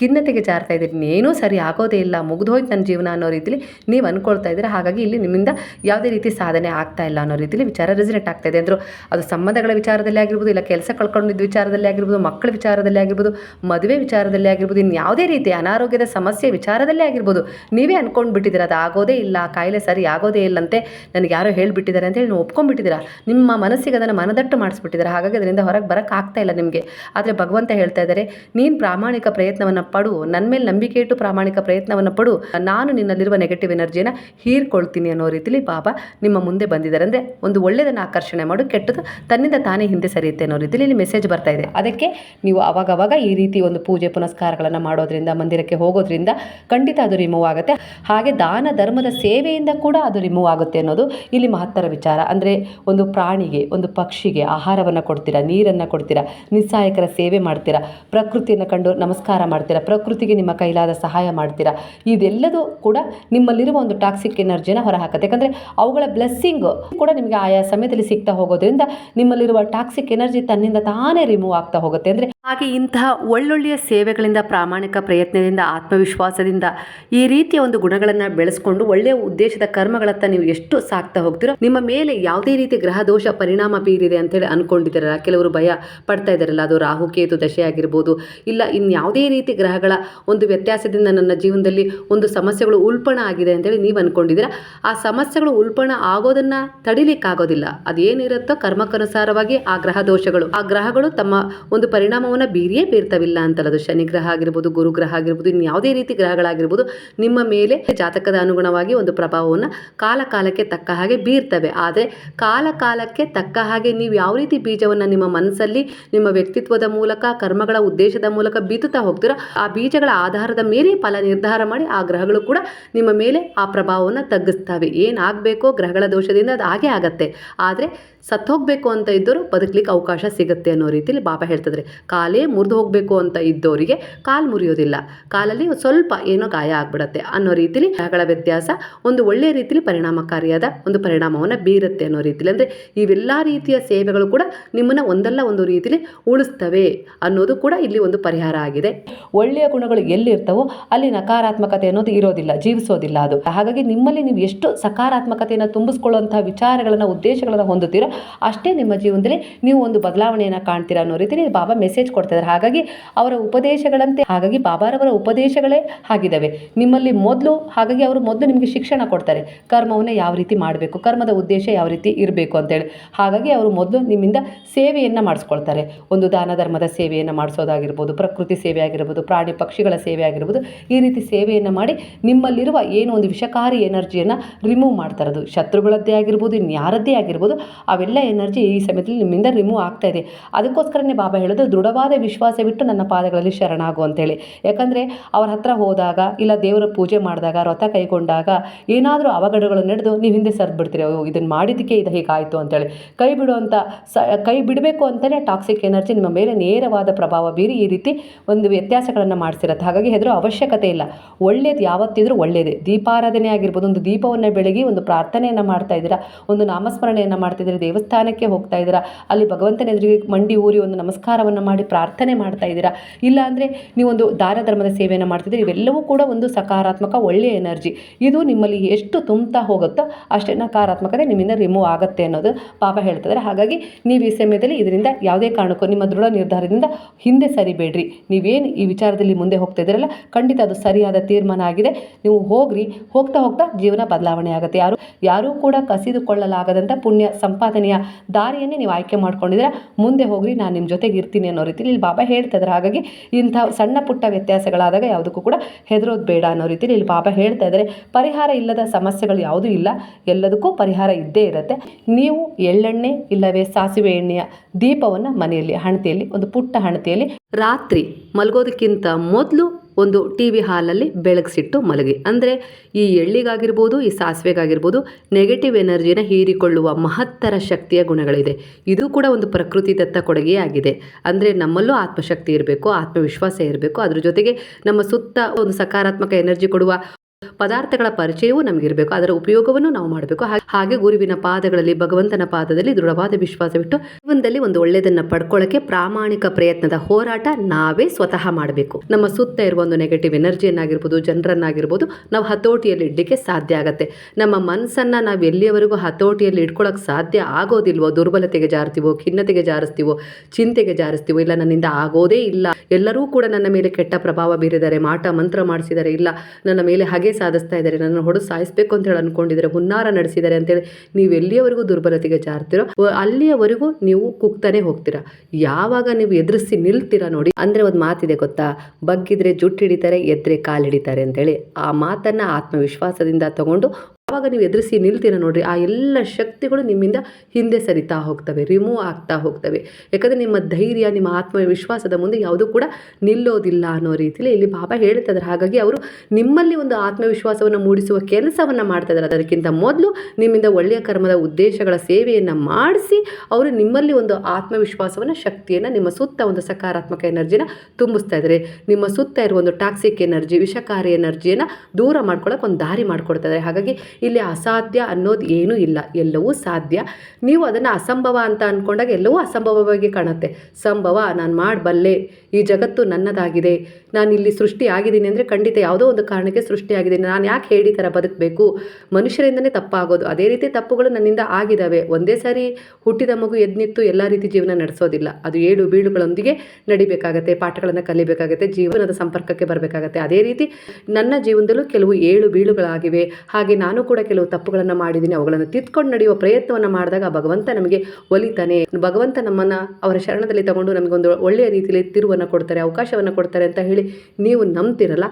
ಖಿನ್ನತೆಗೆ ಜಾರ್ತಾ ಇದ್ದೀರಿ. ಏನೂ ಸರಿ ಆಗೋದೇ ಇಲ್ಲ. ಮುಗಿದೋಯ್ತು ನನ್ನ ಜೀವನ ಅನ್ನೋ ರೀತಿಲಿ ನೀವು ಅಂದ್ಕೊಳ್ತಾ ಇದ್ದೀರಾ. ಹಾಗಾಗಿ ಇಲ್ಲಿ ನಿಮ್ಮಿಂದ ಯಾವುದೇ ರೀತಿ ಸಾಧನೆ ಆಗ್ತಾ ಇಲ್ಲ ಅನ್ನೋ ರೀತಿಲಿ ವಿಚಾರ ರೆಸಿನೆಟ್ ಆಗ್ತಾ ಇದೆ ಅಂದರು. ಅದು ಸಂಬಂಧಗಳ ವಿಚಾರದಲ್ಲಿ ಆಗಿರ್ಬೋದು, ಇಲ್ಲ ಕೆಲಸ ಕಳ್ಕೊಂಡಿದ್ದ ವಿಚಾರದಲ್ಲಿ ಆಗಿರ್ಬೋದು, ಮಕ್ಕಳ ವಿಚಾರದಲ್ಲಿ ಆಗಿರ್ಬೋದು, ಮದುವೆ ವಿಚಾರದಲ್ಲಿ ಆಗಿರ್ಬೋದು ಇನ್ನು ಯಾವುದೇ ರೀತಿ ಅನಾರೋಗ್ಯದ ಸಮಸ್ಯೆ ವಿಚಾರದಲ್ಲೇ ಆಗಿರ್ಬೋದು, ನೀವೇ ಅಂದ್ಕೊಂಡು ಬಿಟ್ಟಿದ್ದೀರ, ಅದು ಆಗೋದೇ ಇಲ್ಲ, ಕಾಯಿಲೆ ಸರಿ ಆಗೋದೇ ಇಲ್ಲಂತೆ ನನಗೆ ಯಾರೋ ಹೇಳಿಬಿಟ್ಟಿದ್ದಾರೆ ಅಂತೇಳಿ ನೀವು ಒಪ್ಕೊಂಡ್ಬಿಟ್ಟಿದ್ದೀರಾ. ನಿಮ್ಮ ಮನಸ್ಸಿಗೆ ಅದನ್ನು ಮನದಟ್ಟು ಮಾಡಿಸ್ಬಿಟ್ಟಿದ್ದಾರೆ. ಹಾಗಾಗಿ ಅದರಿಂದ ಹೊರಗೆ ಬರೋಕ್ಕೆ ಆಗ್ತಾ ಇಲ್ಲ ನಿಮಗೆ. ಆದರೆ ಭಗವಂತ ಹೇಳ್ತಾ ಇದ್ದಾರೆ, ನೀನು ಪ್ರಾಮಾಣಿಕ ಪ್ರಯತ್ನವನ್ನು ಪಡು ನನ್ನ ಮೇಲೆ ನಂಬಿಕೆ ಇಟ್ಟು ಪ್ರಾಮಾಣಿಕ ಪ್ರಯತ್ನವನ್ನು ಪಡು. ನಾನು ನಿನ್ನಲ್ಲಿರುವ ನೆಗೆಟಿವ್ ಎನರ್ಜಿಯನ್ನು ಹೀರ್ಕೊಳ್ತೀನಿ ಅನ್ನೋ ರೀತಿಲಿ ಬಾಬಾ ನಿಮ್ಮ ಮುಂದೆ ಬಂದಿದ್ದಾರೆ. ಅಂದರೆ ಒಂದು ಒಳ್ಳೆಯದನ್ನು ಆಕರ್ಷಣೆ ಮಾಡು ತನ್ನಿಂದ ತಾನೇ ಹಿಂದೆ ಸರಿಯುತ್ತೆ ಅನ್ನೋ ರೀತಿಯಲ್ಲಿ ಇಲ್ಲಿ ಮೆಸೇಜ್ ಬರ್ತಾ ಇದೆ. ಅದಕ್ಕೆ ನೀವು ಅವಾಗವಾಗ ಈ ರೀತಿ ಒಂದು ಪೂಜೆ ಪುನಸ್ಕಾರಗಳನ್ನು ಮಾಡೋದ್ರಿಂದ, ಮಂದಿರಕ್ಕೆ ಹೋಗೋದ್ರಿಂದ ಖಂಡಿತ ಅದು ರಿಮೂವ್ ಆಗುತ್ತೆ. ಹಾಗೆ ದಾನ, ಧರ್ಮದ ಸೇವೆಯಿಂದ ಕೂಡ ಅದು ರಿಮೂವ್ ಆಗುತ್ತೆ ಅನ್ನೋದು ಇಲ್ಲಿ ಮಹತ್ತರ ವಿಚಾರ. ಅಂದರೆ ಒಂದು ಪ್ರಾಣಿಗೆ, ಒಂದು ಪಕ್ಷಿಗೆ ಆಹಾರವನ್ನು ಕೊಡ್ತೀರಾ, ನೀರನ್ನು ಕೊಡ್ತೀರಾ ನಿಸ್ಸಹಾಯಕರ ಸೇವೆ ಮಾಡ್ತೀರಾ, ಪ್ರಕೃತಿಯನ್ನು ಕಂಡು ನಮಸ್ಕಾರ ಮಾಡ್ತೀರಾ, ಪ್ರಕೃತಿಗೆ ನಿಮ್ಮ ಕೈಲಾದ ಸಹಾಯ ಮಾಡ್ತೀರಾ, ಇದೆಲ್ಲದೂ ಕೂಡ ನಿಮ್ಮಲ್ಲಿರುವ ಒಂದು ಟಾಕ್ಸಿಕ್ ಎನರ್ಜಿನ ಹೊರಹಾಕತ್ತೆ. ಯಾಕಂದರೆ ಅವುಗಳ ಬ್ಲೆಸ್ಸಿಂಗ್ ಕೂಡ ನಿಮಗೆ ಆಯಾ ಸಮಯದಲ್ಲಿ ಸಿಗ್ತಾ ಹೋಗೋದ್ರಿಂದ ನಿಮ್ಮಲ್ಲಿರುವ ಟಾಕ್ಸಿಕ್ ಎನರ್ಜಿ ತನ್ನಿಂದ ತಾನೇ ರಿಮೂವ್ ಆಗ್ತಾ ಹೋಗುತ್ತೆ. ಅಂದರೆ ಹಾಗೆ ಇಂತಹ ಒಳ್ಳೊಳ್ಳೆಯ ಸೇವೆಗಳಿಂದ, ಪ್ರಾಮಾಣಿಕ ಪ್ರಯತ್ನದಿಂದ, ಆತ್ಮವಿಶ್ವಾಸದಿಂದ ಈ ರೀತಿಯ ಒಂದು ಗುಣಗಳನ್ನು ಬೆಳೆಸ್ಕೊಂಡು ಒಳ್ಳೆಯ ಉದ್ದೇಶದ ಕರ್ಮಗಳತ್ತ ನೀವು ಎಷ್ಟು ಸಾಕ್ತಾ ಹೋಗ್ತೀರೋ, ನಿಮ್ಮ ಮೇಲೆ ಯಾವುದೇ ರೀತಿ ಗ್ರಹ ದೋಷ ಪರಿಣಾಮ ಬೀರಿದೆ ಅಂತೇಳಿ ಅನ್ಕೊಂಡಿದ್ದೀರಲ್ಲ, ಕೆಲವರು ಭಯ ಪಡ್ತಾ ಇದ್ದಾರಲ್ಲ, ಅದು ರಾಹುಕೇತು ದಶೆ ಆಗಿರ್ಬೋದು, ಇಲ್ಲ ಇನ್ಯಾವುದೇ ರೀತಿ ಗ್ರಹಗಳ ಒಂದು ವ್ಯತ್ಯಾಸದಿಂದ ನನ್ನ ಜೀವನದಲ್ಲಿ ಒಂದು ಸಮಸ್ಯೆಗಳು ಉಲ್ಪಣ ಆಗಿದೆ ಅಂತೇಳಿ ನೀವು ಅನ್ಕೊಂಡಿದ್ದೀರ, ಆ ಸಮಸ್ಯೆಗಳು ಉಲ್ಪಣ ಆಗೋದನ್ನ ತಡಿಲಿಕ್ಕಾಗೋದಿಲ್ಲ. ಅದೇನಿರುತ್ತೋ ಕರ್ಮಕ್ಕನುಸಾರವಾಗಿ ಆ ಗ್ರಹ ದೋಷಗಳು, ಆ ಗ್ರಹಗಳು ತಮ್ಮ ಒಂದು ಪರಿಣಾಮವನ್ನು ಬೀರಿಯೇ ಬೀರ್ತವಿಲ್ಲ ಅಂತಲ್ಲ. ಅದು ಶನಿ ಗ್ರಹ ಆಗಿರ್ಬೋದು, ಗುರುಗ್ರಹ ಆಗಿರ್ಬೋದು ಇನ್ನು ಯಾವುದೇ ರೀತಿ ಗ್ರಹಗಳಾಗಿರ್ಬೋದು, ನಿಮ್ಮ ಮೇಲೆ ಜಾತಕದ ಅನುಗುಣವಾಗಿ ಒಂದು ಪ್ರಭಾವವನ್ನು ಕಾಲ ಕಾಲಕ್ಕೆ ತಕ್ಕ ಹಾಗೆ ಬೀರ್ತವೆ. ಆದರೆ ಕಾಲ ಕಾಲಕ್ಕೆ ತಕ್ಕ ಹಾಗೆ ನೀವು ಯಾವ ರೀತಿ ಬೀಜವನ್ನು ನಿಮ್ಮ ಮನಸ್ಸಲ್ಲಿ, ನಿಮ್ಮ ವ್ಯಕ್ತಿತ್ವದ ಮೂಲಕ, ಕರ್ಮಗಳ ಉದ್ದೇಶದ ಮೂಲಕ ಬಿತ್ತುತ್ತಾ ಹೋಗ್ತೀರೋ, ಆ ಬೀಜಗಳ ಆಧಾರದ ಮೇಲೆ ಫಲ ನಿರ್ಧಾರ ಮಾಡಿ ಆ ಗ್ರಹಗಳು ಕೂಡ ನಿಮ್ಮ ಮೇಲೆ ಆ ಪ್ರಭಾವವನ್ನು ತಗ್ಗಿಸ್ತವೆ. ಏನಾಗಬೇಕೋ ಗ್ರಹಗಳ ದೋಷದಿಂದ ಅದು ಹಾಗೆ ಆಗತ್ತೆ. ಆದರೆ ಸತ್ತೋಗ್ಬೇಕು ಅಂತ ಇದ್ದವರು ಬದುಕಲಿಕ್ಕೆ ಅವಕಾಶ ಸಿಗುತ್ತೆ ಅನ್ನೋ ರೀತಿಯಲ್ಲಿ ಬಾಬಾ ಹೇಳ್ತಿದ್ರೆ. ಕಾಲೇ ಮುರಿದು ಹೋಗಬೇಕು ಅಂತ ಇದ್ದವರಿಗೆ ಕಾಲು ಮುರಿಯೋದಿಲ್ಲ. ಕಾಲಲ್ಲಿ ಸ್ವಲ್ಪ ಏನೋ ಗಾಯ ಆಗ್ಬಿಡತ್ತೆ ಅನ್ನೋ ರೀತಿಲಿ ಗ್ರಹಗಳ ವ್ಯತ್ಯಾಸ ಒಂದು ಒಳ್ಳೆಯ ರೀತಿಲಿ ಪರಿಣಾಮಕಾರಿಯಾದ ಒಂದು ಪರಿಣಾಮವನ್ನು ಬೀರುತ್ತೆ ಅನ್ನೋ ರೀತಿಲಿ. ಅಂದರೆ ಇವೆಲ್ಲ ರೀತಿಯ ಸೇವೆಗಳು ಕೂಡ ನಿಮ್ಮನ್ನು ಒಂದಲ್ಲ ಒಂದು ರೀತಿಲಿ ಉಳಿಸ್ತವೆ ಅನ್ನೋದು ಕೂಡ ಇಲ್ಲಿ ಒಂದು ಪರಿಹಾರ ಆಗಿದೆ. ಒಳ್ಳೆಯ ಗುಣಗಳು ಎಲ್ಲಿರ್ತವೋ ಅಲ್ಲಿ ನಕಾರಾತ್ಮಕತೆ ಅನ್ನೋದು ಇರೋದಿಲ್ಲ, ಜೀವಿಸೋದಿಲ್ಲ ಅದು. ಹಾಗಾಗಿ ನಿಮ್ಮಲ್ಲಿ ನೀವು ಎಷ್ಟು ಸಕಾರಾತ್ಮಕತೆಯನ್ನು ತುಂಬಿಸ್ಕೊಳ್ಳುವಂತಹ ವಿಚಾರಗಳನ್ನು, ಉದ್ದೇಶಗಳನ್ನು ಹೊಂದುತ್ತೀರೋ ಅಷ್ಟೇ ನಿಮ್ಮ ಜೀವನದಲ್ಲಿ ನೀವು ಒಂದು ಬದಲಾವಣೆಯನ್ನು ಕಾಣ್ತೀರಾ ಅನ್ನೋ ರೀತಿಯಲ್ಲಿ ಬಾಬಾ ಮೆಸೇಜ್ ಕೊಡ್ತಿದ್ದಾರೆ ಹಾಗಾಗಿ ಅವರ ಉಪದೇಶಗಳಂತೆ, ಹಾಗಾಗಿ ಬಾಬಾರವರ ಉಪದೇಶಗಳೇ ಆಗಿದ್ದಾವೆ. ನಿಮ್ಮಲ್ಲಿ ಮೊದಲು, ಹಾಗಾಗಿ ಅವರು ಮೊದಲು ನಿಮಗೆ ಶಿಕ್ಷಣ ಕೊಡ್ತಾರೆ. ಕರ್ಮವನ್ನು ಯಾವ ರೀತಿ ಮಾಡಬೇಕು, ಕರ್ಮದ ಉದ್ದೇಶ ಯಾವ ರೀತಿ ಇರಬೇಕು ಅಂತೇಳಿ. ಹಾಗಾಗಿ ಅವರು ಮೊದಲು ನಿಮ್ಮಿಂದ ಸೇವೆಯನ್ನು ಮಾಡಿಸ್ಕೊಳ್ತಾರೆ. ಒಂದು ದಾನ ಧರ್ಮದ ಸೇವೆಯನ್ನು ಮಾಡಿಸೋದಾಗಿರ್ಬೋದು, ಪ್ರಕೃತಿ ಸೇವೆ ಆಗಿರ್ಬೋದು, ಪ್ರಾಣಿ ಪಕ್ಷಿಗಳ ಸೇವೆ ಆಗಿರ್ಬೋದು, ಈ ರೀತಿ ಸೇವೆಯನ್ನು ಮಾಡಿ ನಿಮ್ಮಲ್ಲಿರುವ ಏನು ಒಂದು ವಿಷಕಾರಿ ಎನರ್ಜಿಯನ್ನು ರಿಮೂವ್ ಮಾಡ್ತಾರದು ಶತ್ರುಗಳದ್ದೇ ಆಗಿರ್ಬೋದು, ಇನ್ಯಾರದ್ದೇ ಆಗಿರ್ಬೋದು ಅವೆಲ್ಲ ಎನರ್ಜಿ ಈ ಸಮಯದಲ್ಲಿ ನಿಮ್ಮಿಂದ ರಿಮೂವ್ ಆಗ್ತಾ ಇದೆ. ಅದಕ್ಕೋಸ್ಕರನೇ ಬಾಬಾ ಹೇಳೋದು, ದೃಢವಾದ ವಿಶ್ವಾಸ ಬಿಟ್ಟು ನನ್ನ ಪಾದಗಳಲ್ಲಿ ಶರಣಾಗು ಅಂತೇಳಿ. ಯಾಕಂದರೆ ಅವ್ರ ಹತ್ರ ಹೋದಾಗ ಇಲ್ಲ ದೇವರ ಪೂಜೆ ಮಾಡಿದಾಗ ರಥ ಕೈಗೊಂಡಾಗ ಏನಾದರೂ ಅವಘಡಗಳು ನಡೆದು ನೀವು ಹಿಂದೆ ಸರ್ದು ಅಯ್ಯೋ ಇದನ್ನು ಮಾಡಿದ್ದಕ್ಕೆ ಇದು ಹೀಗಾಯಿತು ಅಂತೇಳಿ. ಕೈ ಬಿಡುವಂಥ ಸ, ಕೈ ಬಿಡಬೇಕು ಅಂತಲೇ ಟಾಕ್ಸಿಕ್ ಎನರ್ಜಿ ನಿಮ್ಮ ಮೇಲೆ ನೇರವಾದ ಪ್ರಭಾವ ಬೀರಿ ಈ ರೀತಿ ಒಂದು ವ್ಯತ್ಯಾಸಗಳನ್ನು ಮಾಡಿಸಿರತ್ತೆ. ಹಾಗಾಗಿ ಹೆದರೋ ಅವಶ್ಯಕತೆ ಇಲ್ಲ. ಒಳ್ಳೇದು ಯಾವತ್ತಿದ್ರೂ ಒಳ್ಳೆಯದೇ ದೀಪಾರಾಧನೆ ಆಗಿರ್ಬೋದು, ಒಂದು ದೀಪವನ್ನು ಬೆಳಗಿ ಒಂದು ಪ್ರಾರ್ಥನೆಯನ್ನು ಮಾಡ್ತಾ ಇದ್ದೀರಾ, ಒಂದು ನಾಮಸ್ಮರಣೆಯನ್ನು ಮಾಡ್ತಿದ್ದೀರಾ ದೇವಸ್ಥಾನಕ್ಕೆ ಹೋಗ್ತಾ ಇದ್ದೀರಾ? ಅಲ್ಲಿ ಭಗವಂತನ ಎದುರಿಗೆ ಮಂಡಿ ಊರಿ ಒಂದು ನಮಸ್ಕಾರವನ್ನು ಮಾಡಿ ಪ್ರಾರ್ಥನೆ ಮಾಡ್ತಾ ಇದ್ದೀರಾ? ಇಲ್ಲ ಅಂದರೆ ನೀವೊಂದು ದಾನ ಧರ್ಮದ ಸೇವೆಯನ್ನು ಮಾಡ್ತಿದ್ದೀರಿ? ಇವೆಲ್ಲವೂ ಕೂಡ ಒಂದು ಸಕಾರಾತ್ಮಕ, ಒಳ್ಳೆಯ ಎನರ್ಜಿ. ಇದು ನಿಮ್ಮಲ್ಲಿ ಎಷ್ಟು ತುಂಬ್ತಾ ಹೋಗುತ್ತೋ ಅಷ್ಟೇ ನಕಾರಾತ್ಮಕತೆ ನಿಮ್ಮಿಂದ ರಿಮೂವ್ ಆಗುತ್ತೆ ಅನ್ನೋದು ಪಾಪ ಹೇಳ್ತಿದ್ದಾರೆ. ಹಾಗಾಗಿ ನೀವು ಈ ಸಮಯದಲ್ಲಿ ಇದರಿಂದ ಯಾವುದೇ ಕಾರಣಕ್ಕೂ ನಿಮ್ಮ ದೃಢ ನಿರ್ಧಾರದಿಂದ ಹಿಂದೆ ಸರಿಬೇಡ್ರಿ. ನೀವೇನು ಈ ವಿಚಾರದಲ್ಲಿ ಮುಂದೆ ಹೋಗ್ತಾ ಇದ್ದೀರಲ್ಲ, ಖಂಡಿತ ಅದು ಸರಿಯಾದ ತೀರ್ಮಾನ ಆಗಿದೆ. ನೀವು ಹೋಗ್ರಿ. ಹೋಗ್ತಾ ಹೋಗ್ತಾ ಜೀವನ ಬದಲಾವಣೆ ಆಗುತ್ತೆ. ಯಾರು, ಯಾರೂ ಕೂಡ ಕಸಿದುಕೊಳ್ಳಲಾಗದಂಥ ಪುಣ್ಯ ಸಂಪಾದನೆಯ ದಾರಿಯನ್ನೇ ನೀವು ಆಯ್ಕೆ ಮಾಡ್ಕೊಂಡಿದ್ರೆ ಮುಂದೆ ಹೋಗ್ರಿ, ನಾನು ನಿಮ್ಮ ಜೊತೆಗೆ ಇರ್ತೀನಿ ಅನ್ನೋ ರೀತಿಲಿ ಇಲ್ಲಿ ಬಾಬಾ ಹೇಳ್ತಾ ಇದ್ದಾರೆ ಹಾಗಾಗಿ ಇಂಥ ಸಣ್ಣ ಪುಟ್ಟ ವ್ಯತ್ಯಾಸಗಳಾದಾಗ ಯಾವುದಕ್ಕೂ ಕೂಡ ಹೆದರೋದು ಬೇಡ ಅನ್ನೋ ರೀತಿಲಿ ಇಲ್ಲಿ ಬಾಬಾ ಹೇಳ್ತಾ ಇದ್ದಾರೆ ಪರಿಹಾರ ಇಲ್ಲದ ಸಮಸ್ಯೆಗಳು ಯಾವುದೂ ಇಲ್ಲ, ಎಲ್ಲದಕ್ಕೂ ಪರಿಹಾರ ಇದ್ದೇ ಇರುತ್ತೆ. ನೀವು ಎಳ್ಳೆಣ್ಣೆ ಇಲ್ಲವೇ ಸಾಸಿವೆ ಎಣ್ಣೆಯ ದೀಪವನ್ನು ಮನೆಯಲ್ಲಿ, ಹಣತೆಯಲ್ಲಿ, ಒಂದು ಪುಟ್ಟ ಹಣತೆಯಲ್ಲಿ ರಾತ್ರಿ ಮಲಗೋದಕ್ಕಿಂತ ಮೊದಲು ಒಂದು ಟಿ ವಿ ಹಾಲಲ್ಲಿ ಬೆಳಗಿಸಿಟ್ಟು ಮಲಗಿ. ಅಂದರೆ ಈ ಎಳ್ಳಿಗಾಗಿರ್ಬೋದು, ಈ ಸಾಸಿವೆಗಾಗಿರ್ಬೋದು ನೆಗೆಟಿವ್ ಎನರ್ಜಿನ ಹೀರಿಕೊಳ್ಳುವ ಮಹತ್ತರ ಶಕ್ತಿಯ ಗುಣಗಳಿದೆ. ಇದು ಕೂಡ ಒಂದು ಪ್ರಕೃತಿ ದತ್ತ ಕೊಡುಗೆಯೇ ಆಗಿದೆ. ಅಂದರೆ ನಮ್ಮಲ್ಲೂ ಆತ್ಮಶಕ್ತಿ ಇರಬೇಕು, ಆತ್ಮವಿಶ್ವಾಸ ಇರಬೇಕು. ಅದ್ರ ಜೊತೆಗೆ ನಮ್ಮ ಸುತ್ತ ಒಂದು ಸಕಾರಾತ್ಮಕ ಎನರ್ಜಿ ಕೊಡುವ ಪದಾರ್ಥಗಳ ಪರಿಚಯವೂ ನಮಗಿರಬೇಕು, ಅದರ ಉಪಯೋಗವನ್ನು ನಾವು ಮಾಡಬೇಕು. ಹಾಗೆ ಗುರುವಿನ ಪಾದಗಳಲ್ಲಿ, ಭಗವಂತನ ಪಾದದಲ್ಲಿ ದೃಢವಾದ ವಿಶ್ವಾಸವಿಟ್ಟು ಜೀವನದಲ್ಲಿ ಒಂದು ಒಳ್ಳೆಯದನ್ನು ಪಡ್ಕೊಳ್ಳೋಕೆ ಪ್ರಾಮಾಣಿಕ ಪ್ರಯತ್ನದ ಹೋರಾಟ ನಾವೇ ಸ್ವತಃ ಮಾಡಬೇಕು. ನಮ್ಮ ಸುತ್ತ ಇರುವ ಒಂದು ನೆಗೆಟಿವ್ ಎನರ್ಜಿಯನ್ನಾಗಿರ್ಬೋದು ಜನರನ್ನಾಗಿರ್ಬೋದು, ನಾವು ಹತೋಟಿಯಲ್ಲಿ ಇಡಲಿಕ್ಕೆ ಸಾಧ್ಯ ಆಗುತ್ತೆ. ನಮ್ಮ ಮನಸ್ಸನ್ನು ನಾವು ಎಲ್ಲಿಯವರೆಗೂ ಹತೋಟಿಯಲ್ಲಿ ಇಟ್ಕೊಳ್ಳೋಕೆ ಸಾಧ್ಯ ಆಗೋದಿಲ್ವೋ, ದುರ್ಬಲತೆಗೆ ಜಾರ್ತೀವೋ ಖಿನ್ನತೆಗೆ ಜಾರಿಸ್ತೀವೋ, ಚಿಂತೆಗೆ ಜಾರಿಸ್ತೀವೋ, ಇಲ್ಲ ನನ್ನಿಂದ ಆಗೋದೇ ಇಲ್ಲ. ಎಲ್ಲರೂ ಕೂಡ ನನ್ನ ಮೇಲೆ ಕೆಟ್ಟ ಪ್ರಭಾವ ಬೀರಿದ್ದಾರೆ ಮಾಟ ಮಂತ್ರ ಮಾಡಿಸಿದರೆ ಇಲ್ಲ, ನನ್ನ ಮೇಲೆ ಹಾಗೆ ಸಾಧಿಸ್ತಾ ಇದ್ದಾರೆ ನನ್ನ ಹೊಡೆದು ಸಾಯಿಸಬೇಕು ಅಂತ ಹೇಳಿ ಅನ್ಕೊಂಡಿದ್ರೆ ಹುನ್ನಾರ ನಡೆಸಿದ್ದಾರೆ ಅಂತೇಳಿ ನೀವು ಎಲ್ಲಿಯವರೆಗೂ ದುರ್ಬಲತೆಗೆ ಜಾರ್ತಿರೋ ಅಲ್ಲಿಯವರೆಗೂ ನೀವು ಕುಗ್ತಾನೆ ಹೋಗ್ತೀರಾ. ಯಾವಾಗ ನೀವು ಎದುರಿಸಿ ನಿಲ್ತೀರಾ ನೋಡಿ, ಅಂದ್ರೆ ಒಂದು ಮಾತಿದೆ ಗೊತ್ತಾ, ಬಗ್ಗಿದ್ರೆ ಜುಟ್ಟು ಹಿಡಿತಾರೆ, ಎದ್ರೆ ಕಾಲು ಹಿಡಿತಾರೆ ಅಂತೇಳಿ ಆ ಮಾತನ್ನ ಆತ್ಮವಿಶ್ವಾಸದಿಂದ ತಗೊಂಡು ಆವಾಗ ನೀವು ಎದುರಿಸಿ ನಿಲ್ತೀರ ನೋಡ್ರಿ, ಆ ಎಲ್ಲ ಶಕ್ತಿಗಳು ನಿಮ್ಮಿಂದ ಹಿಂದೆ ಸರಿತಾ ಹೋಗ್ತವೆ ರಿಮೂವ್ ಆಗ್ತಾ ಹೋಗ್ತವೆ. ಯಾಕಂದರೆ ನಿಮ್ಮ ಧೈರ್ಯ, ನಿಮ್ಮ ಆತ್ಮವಿಶ್ವಾಸದ ಮುಂದೆ ಯಾವುದೂ ಕೂಡ ನಿಲ್ಲೋದಿಲ್ಲ ಅನ್ನೋ ರೀತಿಯಲ್ಲಿ ಇಲ್ಲಿ ಬಾಬಾ ಹೇಳ್ತಾ ಹಾಗಾಗಿ ಅವರು ನಿಮ್ಮಲ್ಲಿ ಒಂದು ಆತ್ಮವಿಶ್ವಾಸವನ್ನು ಮೂಡಿಸುವ ಕೆಲಸವನ್ನು ಮಾಡ್ತಾ ಇದ್ದಾರೆ ಅದಕ್ಕಿಂತ ಮೊದಲು ನಿಮ್ಮಿಂದ ಒಳ್ಳೆಯ ಕರ್ಮದ ಉದ್ದೇಶಗಳ ಸೇವೆಯನ್ನು ಮಾಡಿಸಿ ಅವರು ನಿಮ್ಮಲ್ಲಿ ಒಂದು ಆತ್ಮವಿಶ್ವಾಸವನ್ನು, ಶಕ್ತಿಯನ್ನು, ನಿಮ್ಮ ಸುತ್ತ ಒಂದು ಸಕಾರಾತ್ಮಕ ಎನರ್ಜಿನ ತುಂಬಿಸ್ತಾ ಇದ್ದಾರೆ ನಿಮ್ಮ ಸುತ್ತ ಇರುವ ಒಂದು ಟಾಕ್ಸಿಕ್ ಎನರ್ಜಿ, ವಿಷಕಾರಿ ಎನರ್ಜಿಯನ್ನು ದೂರ ಮಾಡ್ಕೊಳ್ಳೋಕೆ ಒಂದು ದಾರಿ ಮಾಡ್ಕೊಡ್ತಾ ಇದ್ದಾರೆ ಹಾಗಾಗಿ ಇಲ್ಲಿ ಅಸಾಧ್ಯ ಅನ್ನೋದು ಏನೂ ಇಲ್ಲ. ಎಲ್ಲವೂ ಸಾಧ್ಯ. ನೀವು ಅದನ್ನು ಅಸಂಭವ ಅಂತ ಅಂದ್ಕೊಂಡಾಗ ಎಲ್ಲವೂ ಅಸಂಭವವಾಗಿ ಕಾಣುತ್ತೆ. ಸಂಭವ, ನಾನು ಮಾಡಬಲ್ಲೆ. ಈ ಜಗತ್ತು ನನ್ನದಾಗಿದೆ. ನಾನು ಇಲ್ಲಿ ಸೃಷ್ಟಿ ಆಗಿದ್ದೀನಿ ಅಂದರೆ ಖಂಡಿತ ಯಾವುದೋ ಒಂದು ಕಾರಣಕ್ಕೆ ಸೃಷ್ಟಿಯಾಗಿದ್ದೀನಿ. ನಾನು ಯಾಕೆ ಹೇಳಿ ಥರ ಬದುಕಬೇಕು? ಮನುಷ್ಯರಿಂದನೇ ತಪ್ಪಾಗೋದು. ಅದೇ ರೀತಿ ತಪ್ಪುಗಳು ನನ್ನಿಂದ ಆಗಿದ್ದಾವೆ ಒಂದೇ ಸಾರಿ ಹುಟ್ಟಿದ ಮಗು ಎದ್ನಿತ್ತು ನಿಂತು ಎಲ್ಲ ರೀತಿ ಜೀವನ ನಡೆಸೋದಿಲ್ಲ. ಅದು ಏಳು ಬೀಳುಗಳೊಂದಿಗೆ ನಡಿಬೇಕಾಗತ್ತೆ. ಪಾಠಗಳನ್ನು ಕಲಿಬೇಕಾಗತ್ತೆ. ಜೀವನದ ಸಂಪರ್ಕಕ್ಕೆ ಬರಬೇಕಾಗತ್ತೆ. ಅದೇ ರೀತಿ ನನ್ನ ಜೀವನದಲ್ಲೂ ಕೆಲವು ಏಳು ಬೀಳುಗಳಾಗಿವೆ. ಹಾಗೆ ನಾನು ಕೂಡ ಕೆಲವು ತಪ್ಪುಗಳನ್ನು ಮಾಡಿದ್ದೀನಿ, ಅವುಗಳನ್ನು ತಿದ್ಕೊಂಡು ನಡೆಯುವ ಪ್ರಯತ್ನವನ್ನು ಮಾಡಿದಾಗ ಭಗವಂತ ನಮಗೆ ಒಲಿತಾನೆ. ಭಗವಂತ ನಮ್ಮನ್ನು ಅವರ ಶರಣದಲ್ಲಿ ತಗೊಂಡು ನಮಗೊಂದು ಒಳ್ಳೆಯ ರೀತಿಯಲ್ಲಿ ತಿರುವನ್ನು ಕೊಡ್ತಾರೆ, ಅವಕಾಶವನ್ನು ಕೊಡ್ತಾರೆ ಅಂತ ಹೇಳಿ ನೀವು ನಂಬ್ತಿರಲ್ಲ,